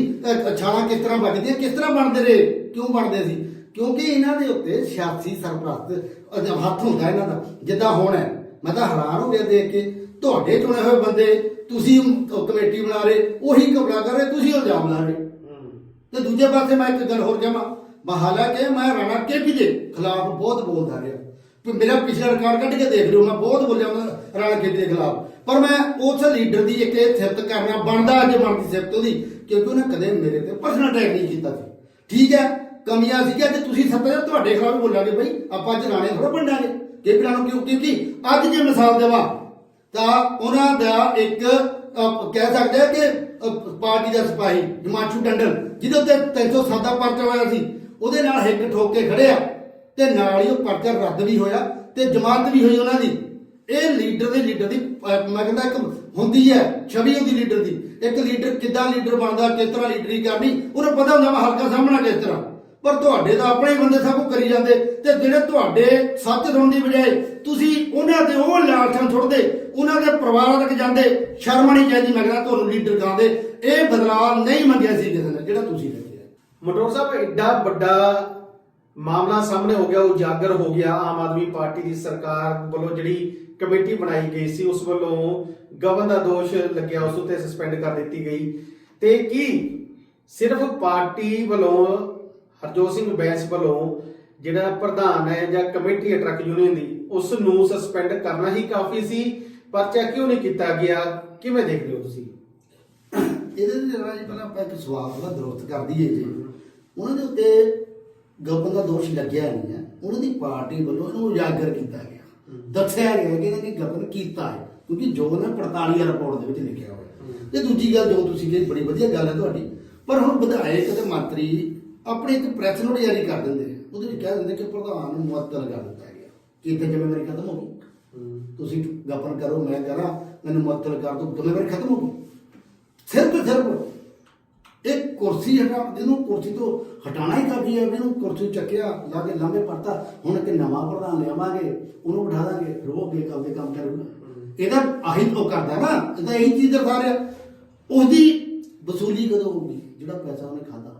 ਛਾਲਾਂ ਕਿਸ ਤਰ੍ਹਾਂ ਵੱਜਦੀਆਂ? ਕਿਸ ਤਰ੍ਹਾਂ ਬਣਦੇ ਰਹੇ? ਕਿਉਂ ਬਣਦੇ ਸੀ? ਕਿਉਂਕਿ ਇਹਨਾਂ ਦੇ ਉੱਤੇ ਸਿਆਸੀ ਸਰਪ੍ਰਸਤ ਹੱਥ ਹੁੰਦਾ ਇਹਨਾਂ ਦਾ ਜਿੱਦਾਂ ਹੁਣ ਹੈ। ਮੈਂ ਤਾਂ ਹੈਰਾਨ ਹੋ ਗਿਆ ਦੇਖ ਕੇ। ਤੁਹਾਡੇ ਚੁਣੇ ਹੋਏ ਬੰਦੇ ਤੁਸੀਂ ਕਮੇਟੀ ਬਣਾ ਰਹੇ ਉਹੀ ਘਬਰਾ ਕਰ ਰਹੇ ਤੁਸੀਂ ਇਲਜ਼ਾਮ ਲਾ ਰਹੇ। ਤੇ ਦੂਜੇ ਪਾਸੇ ਮੈਂ ਇੱਕ ਗੱਲ ਹੋਰ ਕਹਾਂ ਮੈਂ ਹਾਲਾਂਕਿ ਮੈਂ ਰਾਣਾ ਕੇਪੀ ਦੇ ਖਿਲਾਫ ਬਹੁਤ ਬੋਲਦਾ ਰਿਹਾ। ਵੀ ਮੇਰਾ ਪਿਛਲਾ ਰਿਕਾਰਡ ਕੱਢ ਕੇ ਦੇਖ ਲਿਓ ਮੈਂ ਬਹੁਤ ਬੋਲਿਆ ਉਹਨਾਂ ਰਾਣਾ ਕੇਪੀ ਦੇ ਖਿਲਾਫ। ਪਰ ਮੈਂ ਉਸ ਲੀਡਰ ਦੀ ਇੱਕ ਇਹ ਸਿਫਤ ਕਰਨਾ ਬਣਦਾ ਅੱਜ ਬਣਦੀ ਸਿਫਤ ਉਹਦੀ ਕਿਉਂਕਿ ਉਹਨੇ ਕਦੇ ਮੇਰੇ ਤੇ ਪਰਸਨਲ ਅਟੈਕ ਨਹੀਂ ਕੀਤਾ ਸੀ। ਠੀਕ ਹੈ ਕਮੀਆਂ ਸੀ ਕਿ ਅੱਜ ਤੁਸੀਂ ਸੱਤਾ ਤੁਹਾਡੇ ਖਿਲਾਫ ਬੋਲਾਂਗੇ ਬਈ। ਆਪਾਂ ਅੱਜ ਰਾਣੇ ਥੋੜਾ ਵੰਡਾਂਗੇ ਕੇਪੀ ਨੂੰ ਕਿਉਂ? ਕਿਉਂਕਿ ਅੱਜ ਜੇ ਮਿਸਾਲ ਦੇਵਾਂ, ਤਾਂ ਉਹਨਾਂ ਦਾ ਇੱਕ ਕਹਿ ਸਕਦੇ ਆ ਕਿ ਪਾਰਟੀ ਦਾ ਸਿਪਾਹੀ ਜਮਾਚੂ ਟੰਡਨ, ਜਿਹਦੇ ਉੱਤੇ 307 ਦਾ ਪਰਚਾ ਹੋਇਆ ਸੀ, ਉਹਦੇ ਨਾਲ ਹਿੱਕ ਠੋਕ ਕੇ ਖੜਿਆ ਤੇ ਨਾਲ ਹੀ ਉਹ ਪਰਚਾ ਰੱਦ ਵੀ ਹੋਇਆ, ਤੇ ਜ਼ਮਾਨਤ ਵੀ ਹੋਈ ਉਹਨਾਂ ਦੀ। ਇਹ ਲੀਡਰ ਦੇ ਲੀਡਰ ਦੀ ਮੈਂ ਕਹਿੰਦਾ ਇੱਕ ਹੁੰਦੀ ਹੈ, ਛਵੀ ਹੁੰਦੀ ਲੀਡਰ ਦੀ। ਇੱਕ ਲੀਡਰ ਕਿੱਦਾਂ ਲੀਡਰ ਬਣਦਾ, ਕਿਸ ਤਰ੍ਹਾਂ ਲੀਡਰੀ ਕਰਨੀ, ਉਹਨੂੰ ਪਤਾ ਹੁੰਦਾ ਵਾ ਹਲਕਾ ਸਾਹਮਣਾ ਕਿਸ ਤਰ੍ਹਾਂ। ਪਰ ਤੁਹਾਡੇ ਤਾਂ ਆਪਣੇ ਹੀ ਬੰਦੇ ਸਭ ਕੁਝ ਕਰੀ ਜਾਂਦੇ ਤੇ ਜਿਹੜੇ ਤੁਹਾਡੇ ਸੱਚ ਸੁਣਨ ਦੀ ਬਜਾਏ ਤੁਸੀਂ ਉਹਨਾਂ ਦੇ ਉਹ ਲਾਲਚਾਂ ਛੁੱਟਦੇ ਉਹਨਾਂ ਦੇ ਪਰਿਵਾਰਾਂ ਤੱਕ ਜਾਂਦੇ, ਸ਼ਰਮ ਨਹੀਂ ਚਾਹੀਦੀ ਮੈਂ ਕਹਿੰਦਾ ਤੁਹਾਨੂੰ ਲੀਡਰ ਕਹਿੰਦੇ। ਇਹ ਬਦਲਾਅ ਨਹੀਂ ਮੰਗਿਆ ਸੀ ਕਿਸੇ ਨੇ, ਜਿਹੜਾ ਤੁਸੀਂ ਰੱਖਿਆ ਮਟੋਰ ਸਾਹਿਬ, ਐਡਾ ਵੱਡਾ ਮਾਮਲਾ ਸਾਹਮਣੇ ਹੋ ਗਿਆ, ਉਜਾਗਰ ਹੋ ਗਿਆ। ਆਮ ਆਦਮੀ ਪਾਰਟੀ ਦੀ ਸਰਕਾਰ ਵੱਲੋਂ ਜਿਹੜੀ ਕਮੇਟੀ ਬਣਾਈ ਗਈ ਸੀ, ਉਸ ਵੱਲੋਂ ਗਵਨ ਦਾ ਦੋਸ਼ ਲੱਗਿਆ, ਉਸ ਉੱਤੇ ਸਸਪੈਂਡ ਕਰ ਦਿੱਤੀ ਗਈ। ਤੇ ਕੀ ਸਿਰਫ ਪਾਰਟੀ ਵੱਲੋਂ ਹਰਜੋਤ ਸਿੰਘ ਬੈਂਸ ਵੱਲੋਂ ਜਿਹੜਾ ਪ੍ਰਧਾਨ ਹੈ ਜਾਂ ਕਮੇਟੀ ਹੈ ਟਰੱਕ ਯੂਨੀਅਨ ਦੀ ਉਸ ਨੂੰ ਸਸਪੈਂਡ ਕਰਨਾ ਹੀ ਕਾਫੀ ਸੀ ਪਰਚਾ ਕਿਉਂ ਨਹੀਂ ਕੀਤਾ ਗਿਆ? ਕਿਵੇਂ ਦੇਖਦੇ ਹੋ ਤੁਸੀਂ? ਇਹਦੇ ਵਿੱਚ ਜਰਾ ਜੀ ਪਹਿਲਾਂ ਆਪਾਂ ਇੱਕ ਸਵਾਲ ਦਾ ਦਰੁਸਤ ਕਰ ਦਈਏ ਜੀ। ਉਹਨਾਂ ਦੇ ਉੱਤੇ ਗਵਨ ਦਾ ਦੋਸ਼ ਲੱਗਿਆ ਨਹੀਂ ਹੈ। ਉਹਨਾਂ ਦੀ ਪਾਰਟੀ ਵੱਲੋਂ ਇਹਨੂੰ ਉਜਾਗਰ ਕੀਤਾ ਗਿਆ। ਦੱਸਿਆ ਗਿਆ ਕਿ ਇਹਨਾਂ ਨੇ ਗਵਨ ਕੀਤਾ ਹੈ, ਕਿਉਂਕਿ ਜੋ ਨਾ 45 ਰਿਪੋਰਟ ਦੇ ਵਿੱਚ ਲਿਖਿਆ ਹੋਇਆ। ਤੇ ਦੂਜੀ ਗੱਲ ਜੋ ਤੁਸੀਂ ਕਹੀ, ਬੜੀ ਵਧੀਆ ਗੱਲ ਹੈ ਤੁਹਾਡੀ। ਪਰ ਹੁਣ ਵਿਧਾਇਕ ਤੇ ਮੰਤਰੀ ਆਪਣੇ ਇੱਕ ਪ੍ਰੈਸ ਨੋਟ ਜਾਰੀ ਕਰ ਦਿੰਦੇ ਨੇ ਉਹਦੇ ਵਿੱਚ ਕਹਿ ਦਿੰਦੇ ਕਿ ਪ੍ਰਧਾਨ ਨੂੰ ਮੁਅੱਤਲ ਕਰ ਦਿੱਤਾ ਗਿਆ। ਕੀ ਤੇ ਜ਼ਿੰਮੇਵਾਰੀ ਖਤਮ ਹੋ ਗਈ। ਤੁਸੀਂ ਗਪਨ ਕਰੋ ਮੈਂ ਕਰਾਂ ਮੈਨੂੰ ਮੁਅੱਤਲ ਕਰ ਦੋ ਜ਼ਿੰਮੇਵਾਰੀ ਖਤਮ ਹੋ ਗਈ। ਸਿਰਫ ਤੇ ਸਿਰਫ ਇੱਕ ਕੁਰਸੀ ਹਟਾ ਜਿਹਨੂੰ ਕੁਰਸੀ ਤੋਂ ਹਟਾਣਾ ਹੀ ਕਾਫੀ ਹੈ ਇਹਨੂੰ ਕੁਰਸੀ ਚੱਕਿਆ ਲਾ ਕੇ ਲਾਂਬੇ ਪੜਤਾ ਹੁਣ ਇੱਕ ਨਵਾਂ ਪ੍ਰਧਾਨ ਲਿਆਵਾਂਗੇ ਉਹਨੂੰ ਬਿਠਾ ਦਾਂਗੇ ਰੋਕ ਕੇ ਆਪਦੇ ਕੰਮ ਕਰੂਗਾ। ਇਹਦਾ ਆਹੀ ਉਹ ਕਰਦਾ ਨਾ ਇਹਦਾ ਇਹੀ ਚੀਜ਼ ਦਰਸਾ ਰਿਹਾ ਉਹਦੀ ਵਸੂਲੀ ਕਦੋਂ ਹੋਊਗੀ? ਜਿਹੜਾ ਪੈਸਾ ਉਹਨੇ ਖਾਦਾ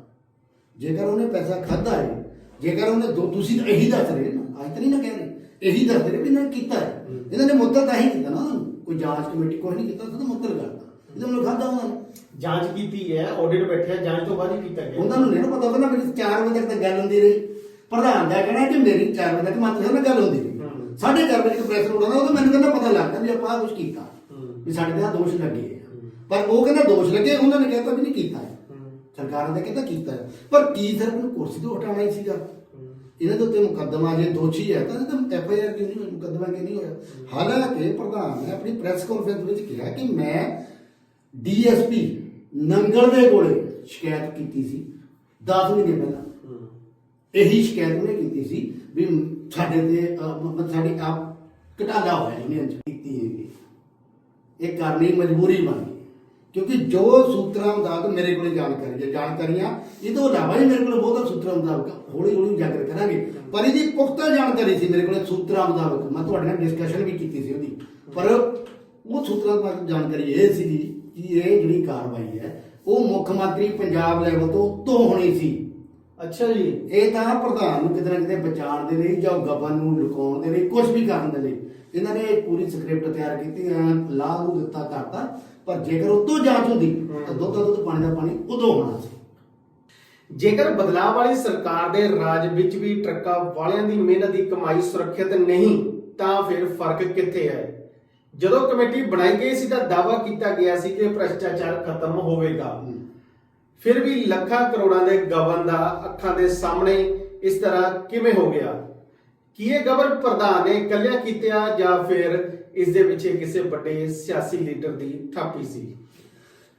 ਜੇਕਰ ਉਹਨੇ ਪੈਸਾ ਖਾਦਾ ਹੈ ਜੇਕਰ ਉਹਨੇ ਦੋ ਤੁਸੀਂ ਤਾਂ ਇਹੀ ਦੱਸ ਰਹੇ ਨਾ ਅੱਜ ਤਾਂ ਨਹੀਂ ਨਾ ਕਹਿ ਰਹੇ ਇਹੀ ਦੱਸ ਰਹੇ ਵੀ ਇਹਨਾਂ ਨੇ ਕੀਤਾ ਹੈ। ਇਹਨਾਂ ਨੇ ਮੁੱਦਤ ਤਾਂ ਹੀ ਕੀਤਾ ਨਾ ਨੂੰ। ਕੋਈ ਜਾਂਚ ਕਮੇਟੀ ਕੋਈ ਨਹੀਂ ਕੀਤਾ ਤਾਂ ਮੁੱਦਤ ਕਰਤਾ। ਇਹਦਾ ਮਤਲਬ ਖਾਦਾ ਉਹਨਾਂ ਨੇ। ਜਾਂਚ ਕੀਤੀ ਹੈ ਆਡਿਟ ਬੈਠਿਆ ਜਾਂਚ ਤੋਂ ਬਾਅਦ ਹੀ ਕੀਤਾ ਗਿਆ। ਉਹਨਾਂ ਨੂੰ ਨਹੀਂ ਨਾ ਪਤਾ ਉਹਨਾਂ ਮੇਰੀ 4 ਵਜੇ ਤੱਕ ਗੱਲ ਹੁੰਦੀ ਰਹੀ। ਪ੍ਰਧਾਨ ਦਾ ਕਹਿਣਾ ਕਿ ਮੇਰੀ 4 ਵਜੇ ਤੱਕ ਮੰਤਰੀ ਨਾਲ ਗੱਲ ਹੁੰਦੀ ਰਹੀ। ਹਮ। ਸਾਢੇ ਚਾਰ ਵਜੇ ਇੱਕ ਪ੍ਰੈਸ ਨੋਟ ਆਉਂਦਾ ਉਹ ਮੈਨੂੰ ਕਹਿੰਦਾ ਪਤਾ ਲੱਗਦਾ ਵੀ ਆਪਾਂ ਕੁਝ ਕੀਤਾ। ਵੀ ਸਾਡੇ ਤੇ ਦੋਸ਼ ਲੱਗੇ ਪਰ ਉਹ ਕਹਿੰਦਾ ਦੋਸ਼ ਲੱਗੇ ਉਹਨਾਂ ਨੇ ਕਹਿਤਾ ਵੀ ਨਹੀਂ ਕੀਤਾ। ਸਰਕਾਰਾਂ ਨੇ ਕਹਿੰਦਾ ਕੀਤਾ? ਹੈ ਪਰ ਕੀ ਸਿਰਫ ਨੂੰ ਕੁਰਸੀ ਤੋਂ ਹਟਾਉਣਾ ਹੀ ਸੀਗਾ? ਇਹਨਾਂ ਦੇ ਉੱਤੇ ਮੁਕੱਦਮਾ ਜੇ ਦੋਸ਼ੀ ਹੈ, ਤਾਂ ਇਹਦਾ ਐਫ ਆਈ ਆਰ ਕਿਉਂ ਨਹੀਂ ਹੋਈ ਮੁਕੱਦਮਾ ਕਿਉਂ ਨਹੀਂ ਹੋਇਆ? ਹਾਲਾਂਕਿ ਪ੍ਰਧਾਨ ਨੇ ਆਪਣੀ ਪ੍ਰੈਸ ਕਾਨਫਰੰਸ ਵਿੱਚ ਕਿਹਾ ਕਿ ਮੈਂ ਡੀਐਸਪੀ ਨੰਗਲ ਦੇ ਕੋਲੇ ਸ਼ਿਕਾਇਤ ਕੀਤੀ ਸੀ 10 ਮਹੀਨੇ ਪਹਿਲਾਂ। ਇਹੀ ਸ਼ਿਕਾਇਤ ਉਹਨੇ ਕੀਤੀ ਸੀ ਵੀ ਸਾਡੇ ਤੇ ਮਤਲਬ ਸਾਡੀ ਆਪ ਘਟਾਲਾ ਹੋਇਆ ਯੂਨੀਅਨ ਕੀਤੀ ਹੈਗੀ। ਇਹ ਕਰਨੀ ਮਜਬੂਰੀ ਬਣ ਕਿਉਂਕਿ ਜੋ ਸੂਤਰਾਂ ਮੁਤਾਬਕ ਮੇਰੇ ਕੋਲੇ ਜਾਣਕਾਰੀ ਹੈ ਜਾਣਕਾਰੀਆਂ ਇਹ ਤੋਂ ਇਲਾਵਾ ਹੀ ਮੇਰੇ ਕੋਲ ਬਹੁਤਾ ਸੂਤਰਾਂ ਮੁਤਾਬਕ ਹੌਲੀ ਹੌਲੀ ਉਜਾਗਰ ਕਰਾਂਗੇ। ਪਰ ਇਹਦੀ ਪੁਖਤਾ ਜਾਣਕਾਰੀ ਸੀ ਮੇਰੇ ਕੋਲੇ ਸੂਤਰਾਂ ਮੁਤਾਬਕ। ਮੈਂ ਤੁਹਾਡੇ ਨਾਲ ਡਿਸਕਸ਼ਨ ਵੀ ਕੀਤੀ ਸੀ ਉਹਦੀ। ਪਰ ਉਹ ਸੂਤਰਾਂ ਮੁਤਾਬਕ ਜਾਣਕਾਰੀ ਇਹ ਸੀ ਕਿ ਇਹ ਜਿਹੜੀ ਕਾਰਵਾਈ ਹੈ ਉਹ ਮੁੱਖ ਮੰਤਰੀ ਪੰਜਾਬ ਲੈਵਲ ਤੋਂ ਉੱਤੋਂ ਹੋਣੀ ਸੀ। ਅੱਛਾ ਜੀ। ਇਹ ਤਾਂ ਪ੍ਰਧਾਨ ਨੂੰ ਕਿਤੇ ਨਾ ਕਿਤੇ ਬਚਾਉਣ ਦੇ ਲਈ ਜਾਂ ਗਵਨ ਨੂੰ ਲੁਕਾਉਣ ਦੇ ਲਈ ਕੁਝ ਵੀ ਕਰਨ ਦੇ ਲਈ। ਇਹਨਾਂ ਨੇ ਪੂਰੀ ਸਕ੍ਰਿਪਟ ਤਿਆਰ ਕੀਤੀ ਲਾਹ ਨੂੰ ਦਿੱਤਾ ਕਰਤਾ। ਪਰ ਜੇਕਰ ਉਤੋਂ ਜਾਂਚ ਹੁੰਦੀ, ਤਾਂ ਦੁੱਧ ਦਾ ਦੁੱਧ, ਪਾਣੀ ਦਾ ਪਾਣੀ ਉਦੋਂ ਹੋਣਾ ਸੀ। ਜੇਕਰ ਬਦਲਾਅ ਵਾਲੀ ਸਰਕਾਰ ਦੇ ਰਾਜ ਵਿੱਚ ਵੀ ਟਰੱਕਾਂ ਵਾਲਿਆਂ ਦੀ ਮਿਹਨਤ ਦੀ ਕਮਾਈ ਸੁਰੱਖਿਅਤ ਨਹੀਂ, ਤਾਂ ਫਿਰ ਫ਼ਰਕ ਕਿੱਥੇ ਹੈ? ਜਦੋਂ ਕਮੇਟੀ ਬਣਾਈ ਗਈ ਸੀ, ਤਾਂ ਦਾਅਵਾ ਕੀਤਾ ਗਿਆ ਸੀ ਕਿ ਭ੍ਰਸ਼ਟਾਚਾਰ ਖਤਮ ਹੋਵੇਗਾ। ਫਿਰ ਵੀ ਲੱਖਾਂ ਕਰੋੜਾਂ ਦੇ ਗਵਨ ਦਾ ਅੱਖਾਂ ਦੇ ਸਾਹਮਣੇ ਇਸ ਤਰ੍ਹਾਂ ਕਿਵੇਂ ਹੋ ਗਿਆ? ਕੀ ਇਹ ਗਵਨ ਪ੍ਰਧਾਨ ਨੇ ਇਕੱਲਿਆਂ ਕੀਤਾ ਜਾਂ ਫਿਰ ਇਸ ਦੇ ਪਿੱਛੇ ਕਿਸੇ ਵੱਡੇ ਸਿਆਸੀ ਲੀਡਰ ਦੀ ਥਾਪੀ ਸੀ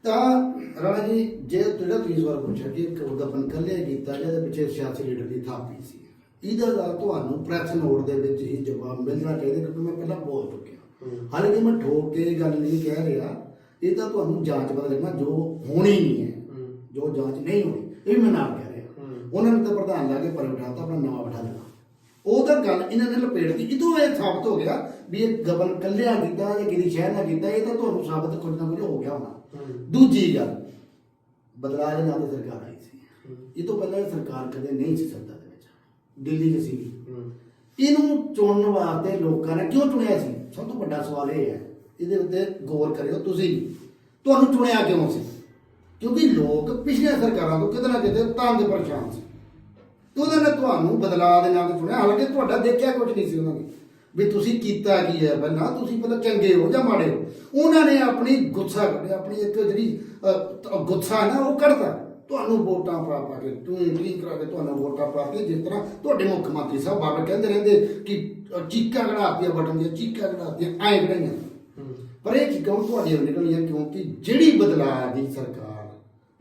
ਤਾਂ ਰਾਣਾ ਜੀ ਜੇ ਜਿਹੜਾ ਤੁਸੀਂ ਸਵਾਲ ਪੁੱਛਿਆ ਕਿ ਗਵਨ ਕੱਲਿਆ ਕੀਤਾ ਜਿਹਦੇ ਪਿੱਛੇ ਸਿਆਸੀ ਲੀਡਰ ਦੀ ਥਾਪੀ ਸੀ ਇਹਦਾ ਦਾ ਤੁਹਾਨੂੰ ਪ੍ਰੈਸ ਨੋਟ ਦੇ ਵਿੱਚ ਹੀ ਜਵਾਬ ਮਿਲਣਾ ਚਾਹੀਦਾ ਕਿਉਂਕਿ ਮੈਂ ਪਹਿਲਾਂ ਬੋਲ ਚੁੱਕਿਆ। ਹਾਲਾਂਕਿ ਮੈਂ ਠੋਕ ਕੇ ਗੱਲ ਨਹੀਂ ਕਹਿ ਰਿਹਾ ਇਹ ਤਾਂ ਤੁਹਾਨੂੰ ਜਾਂਚ ਪਤਾ ਲੱਗਣਾ ਜੋ ਹੋਣੀ ਨਹੀਂ ਹੈ। ਜੋ ਜਾਂਚ ਨਹੀਂ ਹੋਣੀ ਇਹ ਵੀ ਮੈਂ ਨਾਲ ਕਹਿ ਰਿਹਾ। ਉਹਨਾਂ ਨੇ ਤਾਂ ਪ੍ਰਧਾਨ ਲਾ ਕੇ ਪਰ ਬਿਠਾਤਾ ਆਪਣਾ ਨਵਾਂ ਬਿਠਾ ਦੇਣਾ ਉਹ ਤਾਂ ਗੱਲ ਇਹਨਾਂ ਨੇ ਲਪੇਟ ਦਿੱਤੀ। ਇਦੋਂ ਇਹ ਸਾਬਤ ਹੋ ਗਿਆ ਵੀ ਇਹ ਗਬਨ ਕੱਲਿਆ ਕੀਤਾ ਜਾਂ ਕਿਹਦੀ ਸ਼ਹਿਰ ਨਾਲ ਕੀਤਾ ਇਹ ਤਾਂ ਤੁਹਾਨੂੰ ਸਾਬਤ ਕੁਝ ਨਾ ਕੁਝ ਹੋ ਗਿਆ ਹੋਣਾ। ਦੂਜੀ ਗੱਲ ਬਦਲਾਅ ਦੇ ਨਾਲ ਸਰਕਾਰ ਆਈ ਸੀ। ਇਹ ਤੋਂ ਪਹਿਲਾਂ ਸਰਕਾਰ ਕਦੇ ਨਹੀਂ ਸੀ ਸੱਤਾ ਦੇ ਵਿੱਚ। ਦਿੱਲੀ 'ਚ ਸੀ। ਇਹਨੂੰ ਚੁਣਨ ਵਾਸਤੇ ਲੋਕਾਂ ਨੇ ਕਿਉਂ ਚੁਣਿਆ ਸੀ? ਸਭ ਤੋਂ ਵੱਡਾ ਸਵਾਲ ਇਹ ਹੈ ਇਹਦੇ ਉੱਤੇ ਗੌਰ ਕਰਿਓ ਤੁਸੀਂ ਤੁਹਾਨੂੰ ਚੁਣਿਆ ਕਿਉਂ ਸੀ? ਕਿਉਂਕਿ ਲੋਕ ਪਿਛਲੀਆਂ ਸਰਕਾਰਾਂ ਤੋਂ ਕਿਤੇ ਨਾ ਕਿਤੇ ਤੰਗ ਪਰੇਸ਼ਾਨ ਸੀ। ਤੇ ਉਹਨਾਂ ਨੇ ਤੁਹਾਨੂੰ ਬਦਲਾਅ ਦੇ ਨਾਲ ਚੁਣਿਆ ਹਾਲਾਂਕਿ ਤੁਹਾਡਾ ਦੇਖਿਆ ਕੁਝ ਨਹੀਂ ਸੀ ਉਹਨਾਂ ਨੇ। ਵੀ ਤੁਸੀਂ ਕੀਤਾ ਕੀ ਹੈ? ਪਹਿਲਾਂ ਤੁਸੀਂ ਪਹਿਲਾਂ ਚੰਗੇ ਹੋ ਜਾਂ ਮਾੜੇ ਹੋ। ਉਹਨਾਂ ਨੇ ਆਪਣੀ ਗੁੱਸਾ ਕੱਢਿਆ। ਆਪਣੀ ਇੱਕ ਜਿਹੜੀ ਤ- ਗੁੱਸਾ ਹੈ ਨਾ ਉਹ ਕੱਢਤਾ। ਤੁਹਾਨੂੰ ਵੋਟਾਂ ਪਾ ਪਾ ਕੇ ਤੂੰ ਠੀਕ ਕਰਾ ਕੇ ਤੁਹਾਨੂੰ ਵੋਟਾਂ ਪਾ ਕੇ ਜਿਸ ਤਰ੍ਹਾਂ ਤੁਹਾਡੇ ਮੁੱਖ ਮੰਤਰੀ ਸਾਹਿਬ ਬਾਬਾ ਕਹਿੰਦੇ ਰਹਿੰਦੇ ਕਿ ਚੀਕਾਂ ਕਢਾਤੀਆਂ ਬਟਨ ਦੀਆਂ ਚੀਕਾਂ ਕਢਾਤੀਆਂ ਐਂ ਕਢਾਈਆਂ। ਪਰ ਇਹ ਚੀਜ਼ਾਂ ਹੁਣ ਤੁਹਾਡੀਆਂ ਨਿਕਲੀਆਂ ਕਿਉਂਕਿ ਜਿਹੜੀ ਬਦਲਾਅ ਦੀ ਸਰਕਾਰ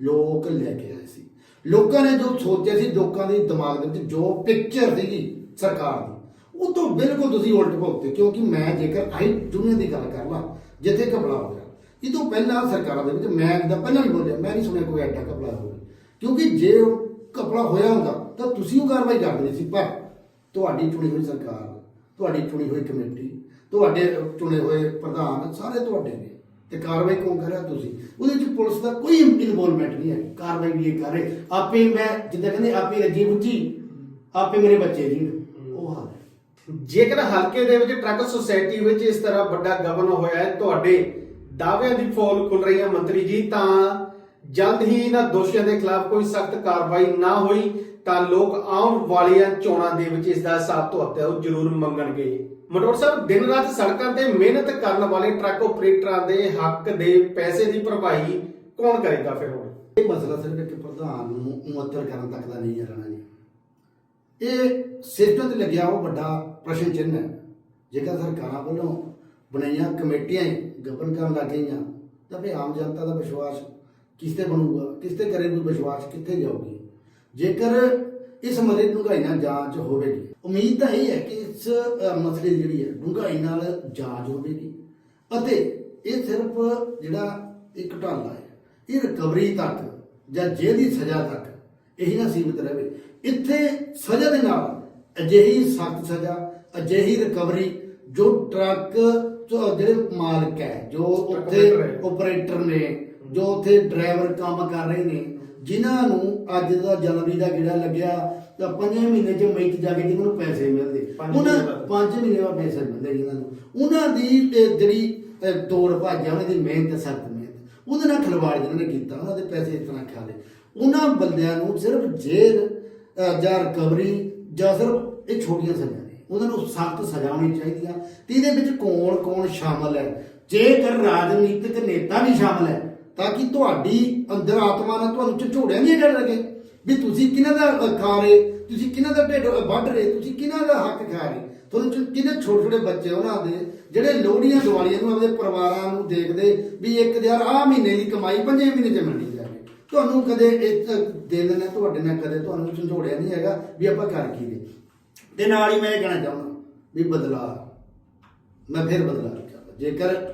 ਲੋਕ ਲੈ ਕੇ ਆਏ ਸੀ ਲੋਕਾਂ ਨੇ ਜੋ ਸੋਚਿਆ ਸੀ, ਲੋਕਾਂ ਦੇ ਦਿਮਾਗ ਦੇ ਵਿੱਚ ਜੋ ਪਿਕਚਰ ਸੀਗੀ ਸਰਕਾਰ ਦੀ, ਉਹ ਤੋਂ ਬਿਲਕੁਲ ਤੁਸੀਂ ਉਲਟ ਭੁਗਤੇ, ਕਿਉਂਕਿ ਮੈਂ ਜੇਕਰ ਆਈ ਦੁਨੀਆ ਦੀ ਗੱਲ ਕਰ ਲਾਂ, ਜਿੱਥੇ ਘਪਲਾ ਹੋਇਆ ਇਹ ਤੋਂ ਪਹਿਲਾਂ ਸਰਕਾਰਾਂ ਦੇ ਵਿੱਚ ਮੈਂ ਜਿੱਦਾਂ ਪਹਿਲਾਂ ਵੀ ਬੋਲਿਆ, ਮੈਂ ਨਹੀਂ ਸੁਣਿਆ ਕੋਈ ਐਡਾ ਘਪਲਾ ਹੋਵੇ ਕਿਉਂਕਿ ਜੇ ਉਹ ਘਪਲਾ ਹੋਇਆ ਹੁੰਦਾ, ਤਾਂ ਤੁਸੀਂ ਉਹ ਕਾਰਵਾਈ ਕਰਦੇ ਸੀ, ਪਰ ਤੁਹਾਡੀ ਚੁਣੀ ਹੋਈ ਸਰਕਾਰ, ਤੁਹਾਡੀ ਚੁਣੀ ਹੋਈ ਕਮੇਟੀ, ਤੁਹਾਡੇ ਚੁਣੇ ਹੋਏ ਪ੍ਰਧਾਨ, ਸਾਰੇ ਤੁਹਾਡੇ ਨੇ। ਤੇ ਕਾਰਵਾਈ ਕੌਣ ਕਰ ਰਿਹਾ ਤੁਸੀਂ? ਉਹਦੇ ਵਿੱਚ ਪੁਲਿਸ ਦਾ ਕੋਈ ਇਨਵੋਲਵਮੈਂਟ ਨਹੀਂ ਹੈ। ਕਾਰਵਾਈ ਵੀ ਇਹ ਕਰ ਰਹੇ। ਆਪੇ ਮੈਂ ਜਿੱਦਾਂ ਕਹਿੰਦੇ, ਆਪੇ ਰੱਜੀ ਬੁੱਝੀ। ਆਪੇ ਮੇਰੇ ਬੱਚੇ ਜੀ। ਉਹ ਹਾਲ ਹੈ। ਜੇਕਰ ਹਲਕੇ ਦੇ ਵਿੱਚ ਟਰੱਕ ਸੁਸਾਇਟੀ ਵਿੱਚ ਇਸ ਤਰ੍ਹਾਂ ਵੱਡਾ ਗਬਨ ਹੋਇਆ ਹੈ, ਤੁਹਾਡੇ ਦਾਅਵਿਆਂ ਦੀ ਫੋਲ ਖੁੱਲ ਰਹੀ ਹੈ ਮੰਤਰੀ ਜੀ, ਤਾਂ ਜਲਦ ਹੀ ਇਹਨਾਂ ਦੋਸ਼ੀਆਂ ਦੇ ਖਿਲਾਫ ਕੋਈ ਸਖਤ ਕਾਰਵਾਈ ਨਾ ਹੋਈ। ਤਾਂ ਲੋਕ ਆਉਣ ਵਾਲੀਆਂ ਚੋਣਾਂ ਦੇ ਵਿੱਚ ਇਸ ਦਾ ਹਿਸਾਬ ਤੁਹਾਡੇ ਉਹ ਜ਼ਰੂਰ ਮੰਗਣਗੇ। ਮਟੋਰ ਸਾਹਿਬ, ਦਿਨ ਰਾਤ ਸੜਕਾਂ ਤੇ ਮਿਹਨਤ ਕਰਨ ਵਾਲੇ ਟਰੱਕ ਆਪਰੇਟਰਾਂ ਦੇ ਹੱਕ ਦੇ ਪੈਸੇ ਦੀ ਭਰਪਾਈ ਕੌਣ ਕਰੇਗਾ ਫਿਰ ਹੁਣ? ਇਹ ਮਸਲਾ ਸਿਰਫ ਇੱਕ ਪ੍ਰਧਾਨ ਨੂੰ ਮੁਅੱਤਲ ਕਰਨ ਤੱਕ ਦਾ ਨਹੀਂ ਹੈ ਰਾਣਾ ਜੀ। ਇਹ ਸਿਸਟਮ ਤੇ ਲੱਗਿਆ ਉਹ ਵੱਡਾ ਪ੍ਰਸ਼ਨ ਚਿੰਨ੍ਹ ਹੈ। ਜੇਕਰ ਸਰਕਾਰਾਂ ਵੱਲੋਂ ਬਣਾਈਆਂ ਕਮੇਟੀਆਂ ਹੀ ਗਵਰਨ ਕਰਨ ਲੱਗ ਗਈਆਂ, ਤਾਂ ਫਿਰ ਆਮ ਜਨਤਾ ਦਾ ਵਿਸ਼ਵਾਸ ਕਿਸ ਤੇ ਬਣੂਗਾ? ਕਿਸ ਤੇ ਕਰੇਗੀ ਵਿਸ਼ਵਾਸ? ਕਿੱਥੇ ਜਾਊਗੀ? ਜੇਕਰ ਇਸ ਮਸਲੇ ਦੀ ਡੂੰਘਾਈ ਨਾਲ ਜਾਂਚ ਹੋਵੇਗੀ ਉਮੀਦ ਤਾਂ ਇਹ ਹੈ ਕਿ ਇਸ ਮਸਲੇ ਦੀ ਜਿਹੜੀ ਹੈ ਡੂੰਘਾਈ ਨਾਲ ਜਾਂਚ ਹੋਵੇਗੀ ਅਤੇ ਇਹ ਸਿਰਫ ਜਿਹੜਾ ਇੱਕ ਢਾਲਾ ਹੈ ਇਹ ਰਿਕਵਰੀ ਤੱਕ ਜਾਂ ਜੇਲ੍ਹ ਦੀ ਸਜ਼ਾ ਤੱਕ ਇਹੀ ਨਾ ਸੀਮਿਤ ਰਹੇ ਇੱਥੇ ਸਜ਼ਾ ਦੇ ਨਾਲ ਅਜਿਹੀ ਸਖਤ ਸਜ਼ਾ ਅਜਿਹੀ ਰਿਕਵਰੀ ਜੋ ਟਰੱਕ ਜਿਹੜੇ ਮਾਲਕ ਹੈ ਜੋ ਉੱਥੇ। ਆਪਰੇਟਰ ਨੇ ਜੋ ਉੱਥੇ ਡਰਾਈਵਰ ਕੰਮ ਕਰ ਰਹੇ ਨੇ ਜਿਨ੍ਹਾਂ ਨੂੰ ਅੱਜ ਦਾ ਜਨਵਰੀ ਦਾ ਗੇੜਾ ਲੱਗਿਆ ਤਾਂ ਪੰਜਵੇਂ ਮਹੀਨੇ ਚ ਮਈ ਚ ਜਾ ਕੇ ਜਿਹਨਾਂ ਨੂੰ ਪੈਸੇ ਮਿਲਦੇ। ਪੰਜ ਉਹਨਾਂ ਮਹੀਨੇ ਬਾਅਦ। ਪੰਜ ਮਹੀਨੇ ਬਾਅਦ ਪੈਸੇ ਮਿਲਦੇ ਜਿਨ੍ਹਾਂ ਨੂੰ। ਉਹਨਾਂ ਦੀ ਇਹ ਜਿਹੜੀ ਅਹ, ਦੌੜ ਭੱਜ ਆ ਉਹਨਾਂ ਦੀ ਮਿਹਨਤ ਸਖਤ ਮਿਹਨਤ। ਉਹਦੇ ਨਾਲ ਖਿਲਵਾੜ ਜਿਹਨਾਂ ਨੇ ਕੀਤਾ ਉਹਨਾਂ ਦੇ ਪੈਸੇ ਇਸ ਤਰ੍ਹਾਂ ਖਾ ਲਏ। ਉਹਨਾਂ ਬੰਦਿਆਂ ਨੂੰ ਸਿਰਫ ਜੇਲ੍ਹ ਅਹ, ਜਾਂ ਰਿਕਵਰੀ ਜਾਂ ਸਿਰਫ ਇਹ ਛੋਟੀਆਂ ਸਜ਼ਾਂ ਨੇ। ਉਹਨਾਂ ਨੂੰ ਸਖਤ ਸਜ਼ਾ ਹੋਣੀ ਚਾਹੀਦੀ ਆ। ਤੇ ਇਹਦੇ ਵਿੱਚ ਕੌਣ ਕੌਣ ਸ਼ਾਮਲ ਹੈ? ਜੇਕਰ ਰਾਜਨੀਤਿਕ ਨੇਤਾ ਵੀ ਸ਼ਾਮਲ ਹੈ ਤਾਂ ਕਿ ਤੁਹਾਡੀ ਅੰਦਰ ਆਤਮਾ ਨਾਲ ਤੁਹਾਨੂੰ ਝੋੜਿਆਂ ਨਹੀਂ ਗੱਲ ਲੱਗੇ। ਵੀ ਤੁਸੀਂ ਕਿਹਨਾਂ ਦਾ ਖਾ ਰਹੇ ਤੁਸੀਂ ਕਿਹਨਾਂ ਦਾ ਢਿੱਡ ਵੱਢ ਰਹੇ ਤੁਸੀਂ ਕਿਹਨਾਂ ਦਾ ਹੱਕ ਖਾ ਰਹੇ? ਤੁਹਾਨੂੰ ਚ- ਕਿਹਨੇ ਛੋਟੇ ਛੋਟੇ ਬੱਚੇ ਉਹਨਾਂ ਦੇ ਜਿਹੜੇ ਲੋਹੜੀਆਂ ਦਿਵਾਲੀਆਂ ਨੂੰ ਆਪਣੇ ਪਰਿਵਾਰਾਂ ਨੂੰ ਦੇਖਦੇ ਵੀ ਇੱਕ ਯਾਰ ਆਹ ਮਹੀਨੇ ਦੀ ਕਮਾਈ ਪੰਜੇ ਮਹੀਨੇ ਚ ਮਿਲਣੀ ਜਾਵੇ ਤੁਹਾਨੂੰ ਕਦੇ ਇਹ ਅਹ, ਦਿਲ ਨੇ ਤੁਹਾਡੇ ਨਾਲ ਕਦੇ ਤੁਹਾਨੂੰ ਝੰਡੋੜਿਆ ਨਹੀਂ ਹੈਗਾ ਵੀ ਆਪਾਂ ਕਰ ਕੀ ਰਹੇ। ਤੇ ਨਾਲ ਹੀ ਮੈਂ ਇਹ ਕਹਿਣਾ ਚਾਹੁੰਦਾ ਵੀ ਬਦਲਾਅ ਮੈਂ ਫਿਰ ਬਦਲਾਅ ਨਹੀਂ ਕਰਦਾ ਜੇਕਰ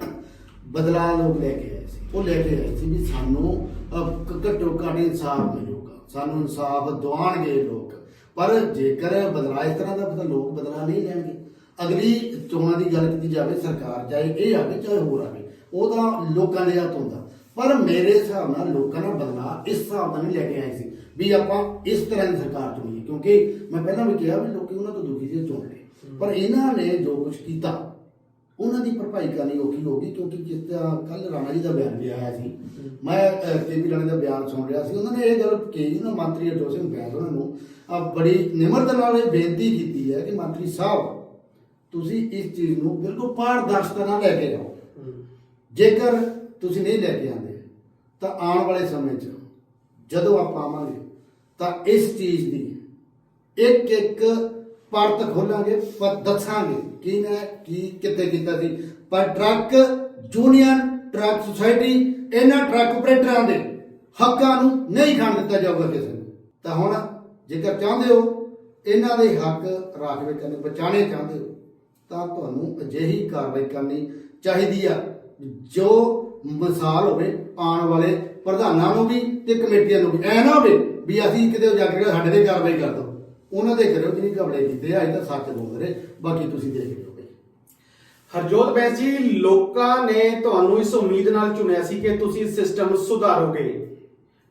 ਬਦਲਾਅ ਲੋਕ ਲੈ ਕੇ ਆਏ ਸੀ। ਉਹ ਲੈ ਕੇ ਆਏ ਸੀ ਵੀ ਸਾਨੂੰ ਘੱਟੋ ਘੱਟ ਇਨਸਾਫ ਮਿਲੂਗਾ ਸਾਨੂੰ ਇਨਸਾਫ ਦਿਵਾਉਣਗੇ ਲੋਕ। ਪਰ ਜੇਕਰ ਬਦਲਾਅ ਇਸ ਤਰ੍ਹਾਂ ਦਾ, ਤਾਂ ਲੋਕ ਬਦਲਾਅ ਨਹੀਂ ਲੈਣਗੇ। ਅਗਲੀ ਚੋਣਾਂ ਦੀ ਗੱਲ ਕੀਤੀ ਜਾਵੇ, ਸਰਕਾਰ ਚਾਹੇ ਇਹ ਆਵੇ, ਚਾਹੇ ਹੋਰ ਆਵੇ, ਉਹ ਤਾਂ ਲੋਕਾਂ ਦੇ ਹੱਥ ਹੁੰਦਾ। ਪਰ ਮੇਰੇ ਹਿਸਾਬ ਨਾਲ ਲੋਕਾਂ ਦਾ ਬਦਲਾਅ ਇਸ ਹਿਸਾਬ ਨਾਲ ਨਹੀਂ ਲੈ ਕੇ ਆਏ ਸੀ ਵੀ ਆਪਾਂ ਇਸ ਤਰ੍ਹਾਂ ਦੀ ਸਰਕਾਰ ਚੁਣੀਏ। ਕਿਉਂਕਿ ਮੈਂ ਪਹਿਲਾਂ ਵੀ ਕਿਹਾ ਵੀ ਲੋਕੀ ਉਹਨਾਂ ਤੋਂ ਦੁਖੀ ਸੀ ਚੁਣ ਲਏ। ਪਰ ਇਹਨਾਂ ਨੇ ਜੋ ਕੁਝ ਕੀਤਾ ਉਹਨਾਂ ਦੀ ਭਰਪਾਈ ਕਰਨੀ ਔਖੀ ਹੋ ਗਈ ਕਿਉਂਕਿ ਜਿਸ ਤਰ੍ਹਾਂ ਕੱਲ ਰਾਣਾ ਜੀ ਦਾ ਬਿਆਨ ਵੀ ਆਇਆ ਸੀ। ਮੈਂ ਕੇਪੀ ਰਾਣਾ ਦਾ ਬਿਆਨ ਸੁਣ ਰਿਹਾ ਸੀ। ਉਹਨਾਂ ਨੇ ਇਹ ਗੱਲ ਕਹੀ ਨਾ ਮੰਤਰੀ ਅਜੋ ਸਿੰਘ ਬੈਂਸ ਉਹਨਾਂ ਨੂੰ ਅਹ, ਬੜੀ ਨਿਮਰਤਾ ਨਾਲ ਇਹ ਬੇਨਤੀ ਕੀਤੀ ਹੈ ਕਿ ਮੰਤਰੀ ਸਾਹਿਬ ਤੁਸੀਂ ਇਸ ਚੀਜ਼ ਨੂੰ ਬਿਲਕੁਲ ਪਾਰਦਰਸ਼ਤਾ ਨਾਲ ਲੈ ਕੇ ਜਾਓ। ਜੇਕਰ ਤੁਸੀਂ ਨਹੀਂ ਲੈ ਕੇ ਆਉਂਦੇ ਤਾਂ ਆਉਣ ਵਾਲੇ ਸਮੇਂ 'ਚ ਜਦੋਂ ਆਪਾਂ ਆਵਾਂਗੇ ਤਾਂ ਇਸ ਚੀਜ਼ ਦੀ ਇੱਕ ਇੱਕ ਪਰਤ ਖੋਲਾਂਗੇ, ਪਰ ਦੱਸਾਂਗੇ ਕੀ ਨੇ, ਕੀ, ਕਿੱਥੇ ਕੀਤਾ ਸੀ। ਪਰ ਟਰੱਕ ਯੂਨੀਅਨ, ਟਰੱਕ ਸੁਸਾਇਟੀ, ਇਹਨਾਂ ਟਰੱਕ ਆਪਰੇਟਰਾਂ ਦੇ ਹੱਕਾਂ ਨੂੰ ਨਹੀਂ ਖਾਣ ਦਿੱਤਾ ਜਾਊਗਾ ਕਿਸੇ ਨੂੰ। ਤਾਂ ਹੁਣ ਜੇਕਰ ਚਾਹੁੰਦੇ ਹੋ, ਇਹਨਾਂ ਦੇ ਹੱਕ ਰਾਖਵੇ ਕਰਨੇ ਬਚਾਣੇ ਚਾਹੁੰਦੇ ਹੋ, ਤਾਂ ਤੁਹਾਨੂੰ ਅਜਿਹੀ ਕਾਰਵਾਈ ਕਰਨੀ ਚਾਹੀਦੀ ਆ, ਜੋ ਮਿਸਾਲ ਹੋਵੇ ਆਉਣ ਵਾਲੇ ਪ੍ਰਧਾਨਾਂ ਨੂੰ ਵੀ ਤੇ ਕਮੇਟੀਆਂ ਨੂੰ ਵੀ। ਐ ਨਾ ਹੋਵੇ ਵੀ ਅਸੀਂ ਕਿਤੇ ਜਾ ਕੇ ਸਾਡੇ ਤੇ ਕਾਰਵਾਈ ਕਰ ਦੋ। ਉਹਨਾਂ ਦੇ ਕਰਿਓ ਜਿਹਨੀ ਘਬਲੇ ਕੀਤੇ ਆ ਇਹ ਤਾਂ ਸੱਚ ਬੋਲ ਰਹੇ, ਬਾਕੀ ਤੁਸੀਂ ਦੇਖ ਲਿਓ ਬਈ। ਹਰਜੋਤ ਬੈਂਸ ਜੀ, ਲੋਕਾਂ ਨੇ ਤੁਹਾਨੂੰ ਇਸ ਉਮੀਦ ਨਾਲ ਚੁਣਿਆ ਸੀ ਕਿ ਤੁਸੀਂ ਸਿਸਟਮ ਸੁਧਾਰੋਗੇ।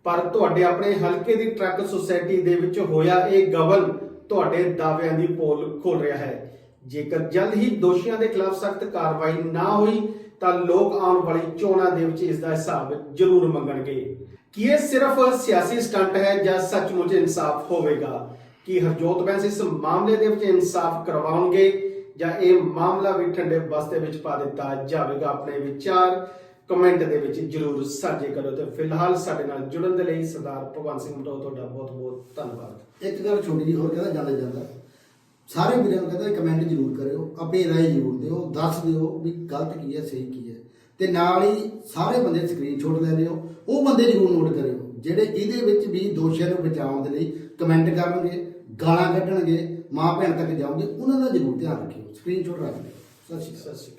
ਪਰ ਤੁਹਾਡੇ ਆਪਣੇ ਹਲਕੇ ਦੀ ਟਰੱਕ ਸੁਸਾਇਟੀ ਦੇ ਵਿੱਚ ਹੋਇਆ ਇਹ ਗਬਨ ਤੁਹਾਡੇ ਦਾਅਵਿਆਂ ਦੀ ਪੋਲ ਖੋਲ ਰਿਹਾ ਹੈ। ਜੇਕਰ ਜਲਦ ਹੀ ਦੋਸ਼ੀਆਂ ਦੇ ਖਿਲਾਫ ਸਖਤ ਕਾਰਵਾਈ ਨਾ ਹੋਈ, ਤਾਂ ਲੋਕ ਆਉਣ ਵਾਲੀ ਚੋਣਾਂ ਦੇ ਵਿੱਚ ਇਸ ਦਾ ਹਿਸਾਬ ਜ਼ਰੂਰ ਮੰਗਣਗੇ। ਕੀ ਇਹ ਸਿਰਫ ਸਿਆਸੀ ਸਟੰਟ ਹੈ ਜਾਂ ਸੱਚਮੁੱਚ ਇਨਸਾਫ ਹੋਵੇਗਾ? ਕਿ ਹਰਜੋਤ ਬੈਂਸ ਇਸ ਮਾਮਲੇ ਦੇ ਵਿੱਚ ਇਨਸਾਫ ਕਰਵਾਉਣਗੇ ਜਾਂ ਇਹ ਮਾਮਲਾ ਵੀ ਠੰਡੇ ਬਸਤੇ ਵਿੱਚ ਪਾ ਦਿੱਤਾ ਜਾਵੇਗਾ, ਆਪਣੇ ਵਿਚਾਰ ਕਮੈਂਟ ਦੇ ਵਿੱਚ ਜਰੂਰ ਸਾਂਝੇ ਕਰੋ ਤੇ ਫਿਲਹਾਲ ਸਾਡੇ ਨਾਲ ਜੁੜਨ ਦੇ ਲਈ ਸਰਦਾਰ ਭਗਵੰਤ ਸਿੰਘ ਮਟੋ ਤੁਹਾਡਾ ਬਹੁਤ ਬਹੁਤ ਧੰਨਵਾਦ। ਇੱਕ ਗੱਲ ਛੋਟੀ ਜੀ ਹੋਰ ਕਹਿੰਦਾ ਜਾਂਦਾ ਜਾਂਦਾ। ਸਾਰੇ ਵੀਰਾਂ ਨੂੰ ਕਹਿੰਦਾ ਕਮੈਂਟ ਜ਼ਰੂਰ ਕਰਿਓ, ਆਪਣੀ ਰਾਏ ਜ਼ਰੂਰ ਦਿਓ, ਦੱਸ ਦਿਓ ਵੀ ਗਲਤ ਕੀ ਹੈ, ਸਹੀ ਕੀ ਹੈ। ਤੇ ਨਾਲ ਹੀ ਸਾਰੇ ਬੰਦੇ ਸਕਰੀਨਸ਼ਾਟ ਲੈ ਲਿਓ, ਉਹ ਬੰਦੇ ਜ਼ਰੂਰ ਨੋਟ ਕਰਿਓ, ਜਿਹੜੇ ਇਹਦੇ ਵਿੱਚ ਵੀ ਦੋਸ਼ੀਆਂ ਨੂੰ ਬਚਾਉਣ ਦੇ ਲਈ ਕਮੈਂਟ ਕਰਨਗੇ ਗਾਲਾਂ ਕੱਢਣਗੇ ਮਾਂ ਭੈਣ ਤੱਕ ਜਾਓਗੇ ਉਹਨਾਂ ਦਾ ਜ਼ਰੂਰ ਧਿਆਨ ਰੱਖਿਓ। ਸਕਰੀਨਸ਼ਾਟ ਰੱਖ ਲਿਓ ਸਤਿ ਸ਼੍ਰੀ ਅਕਾਲ। ਸਤਿ ਸ਼੍ਰੀ ਅਕਾਲ।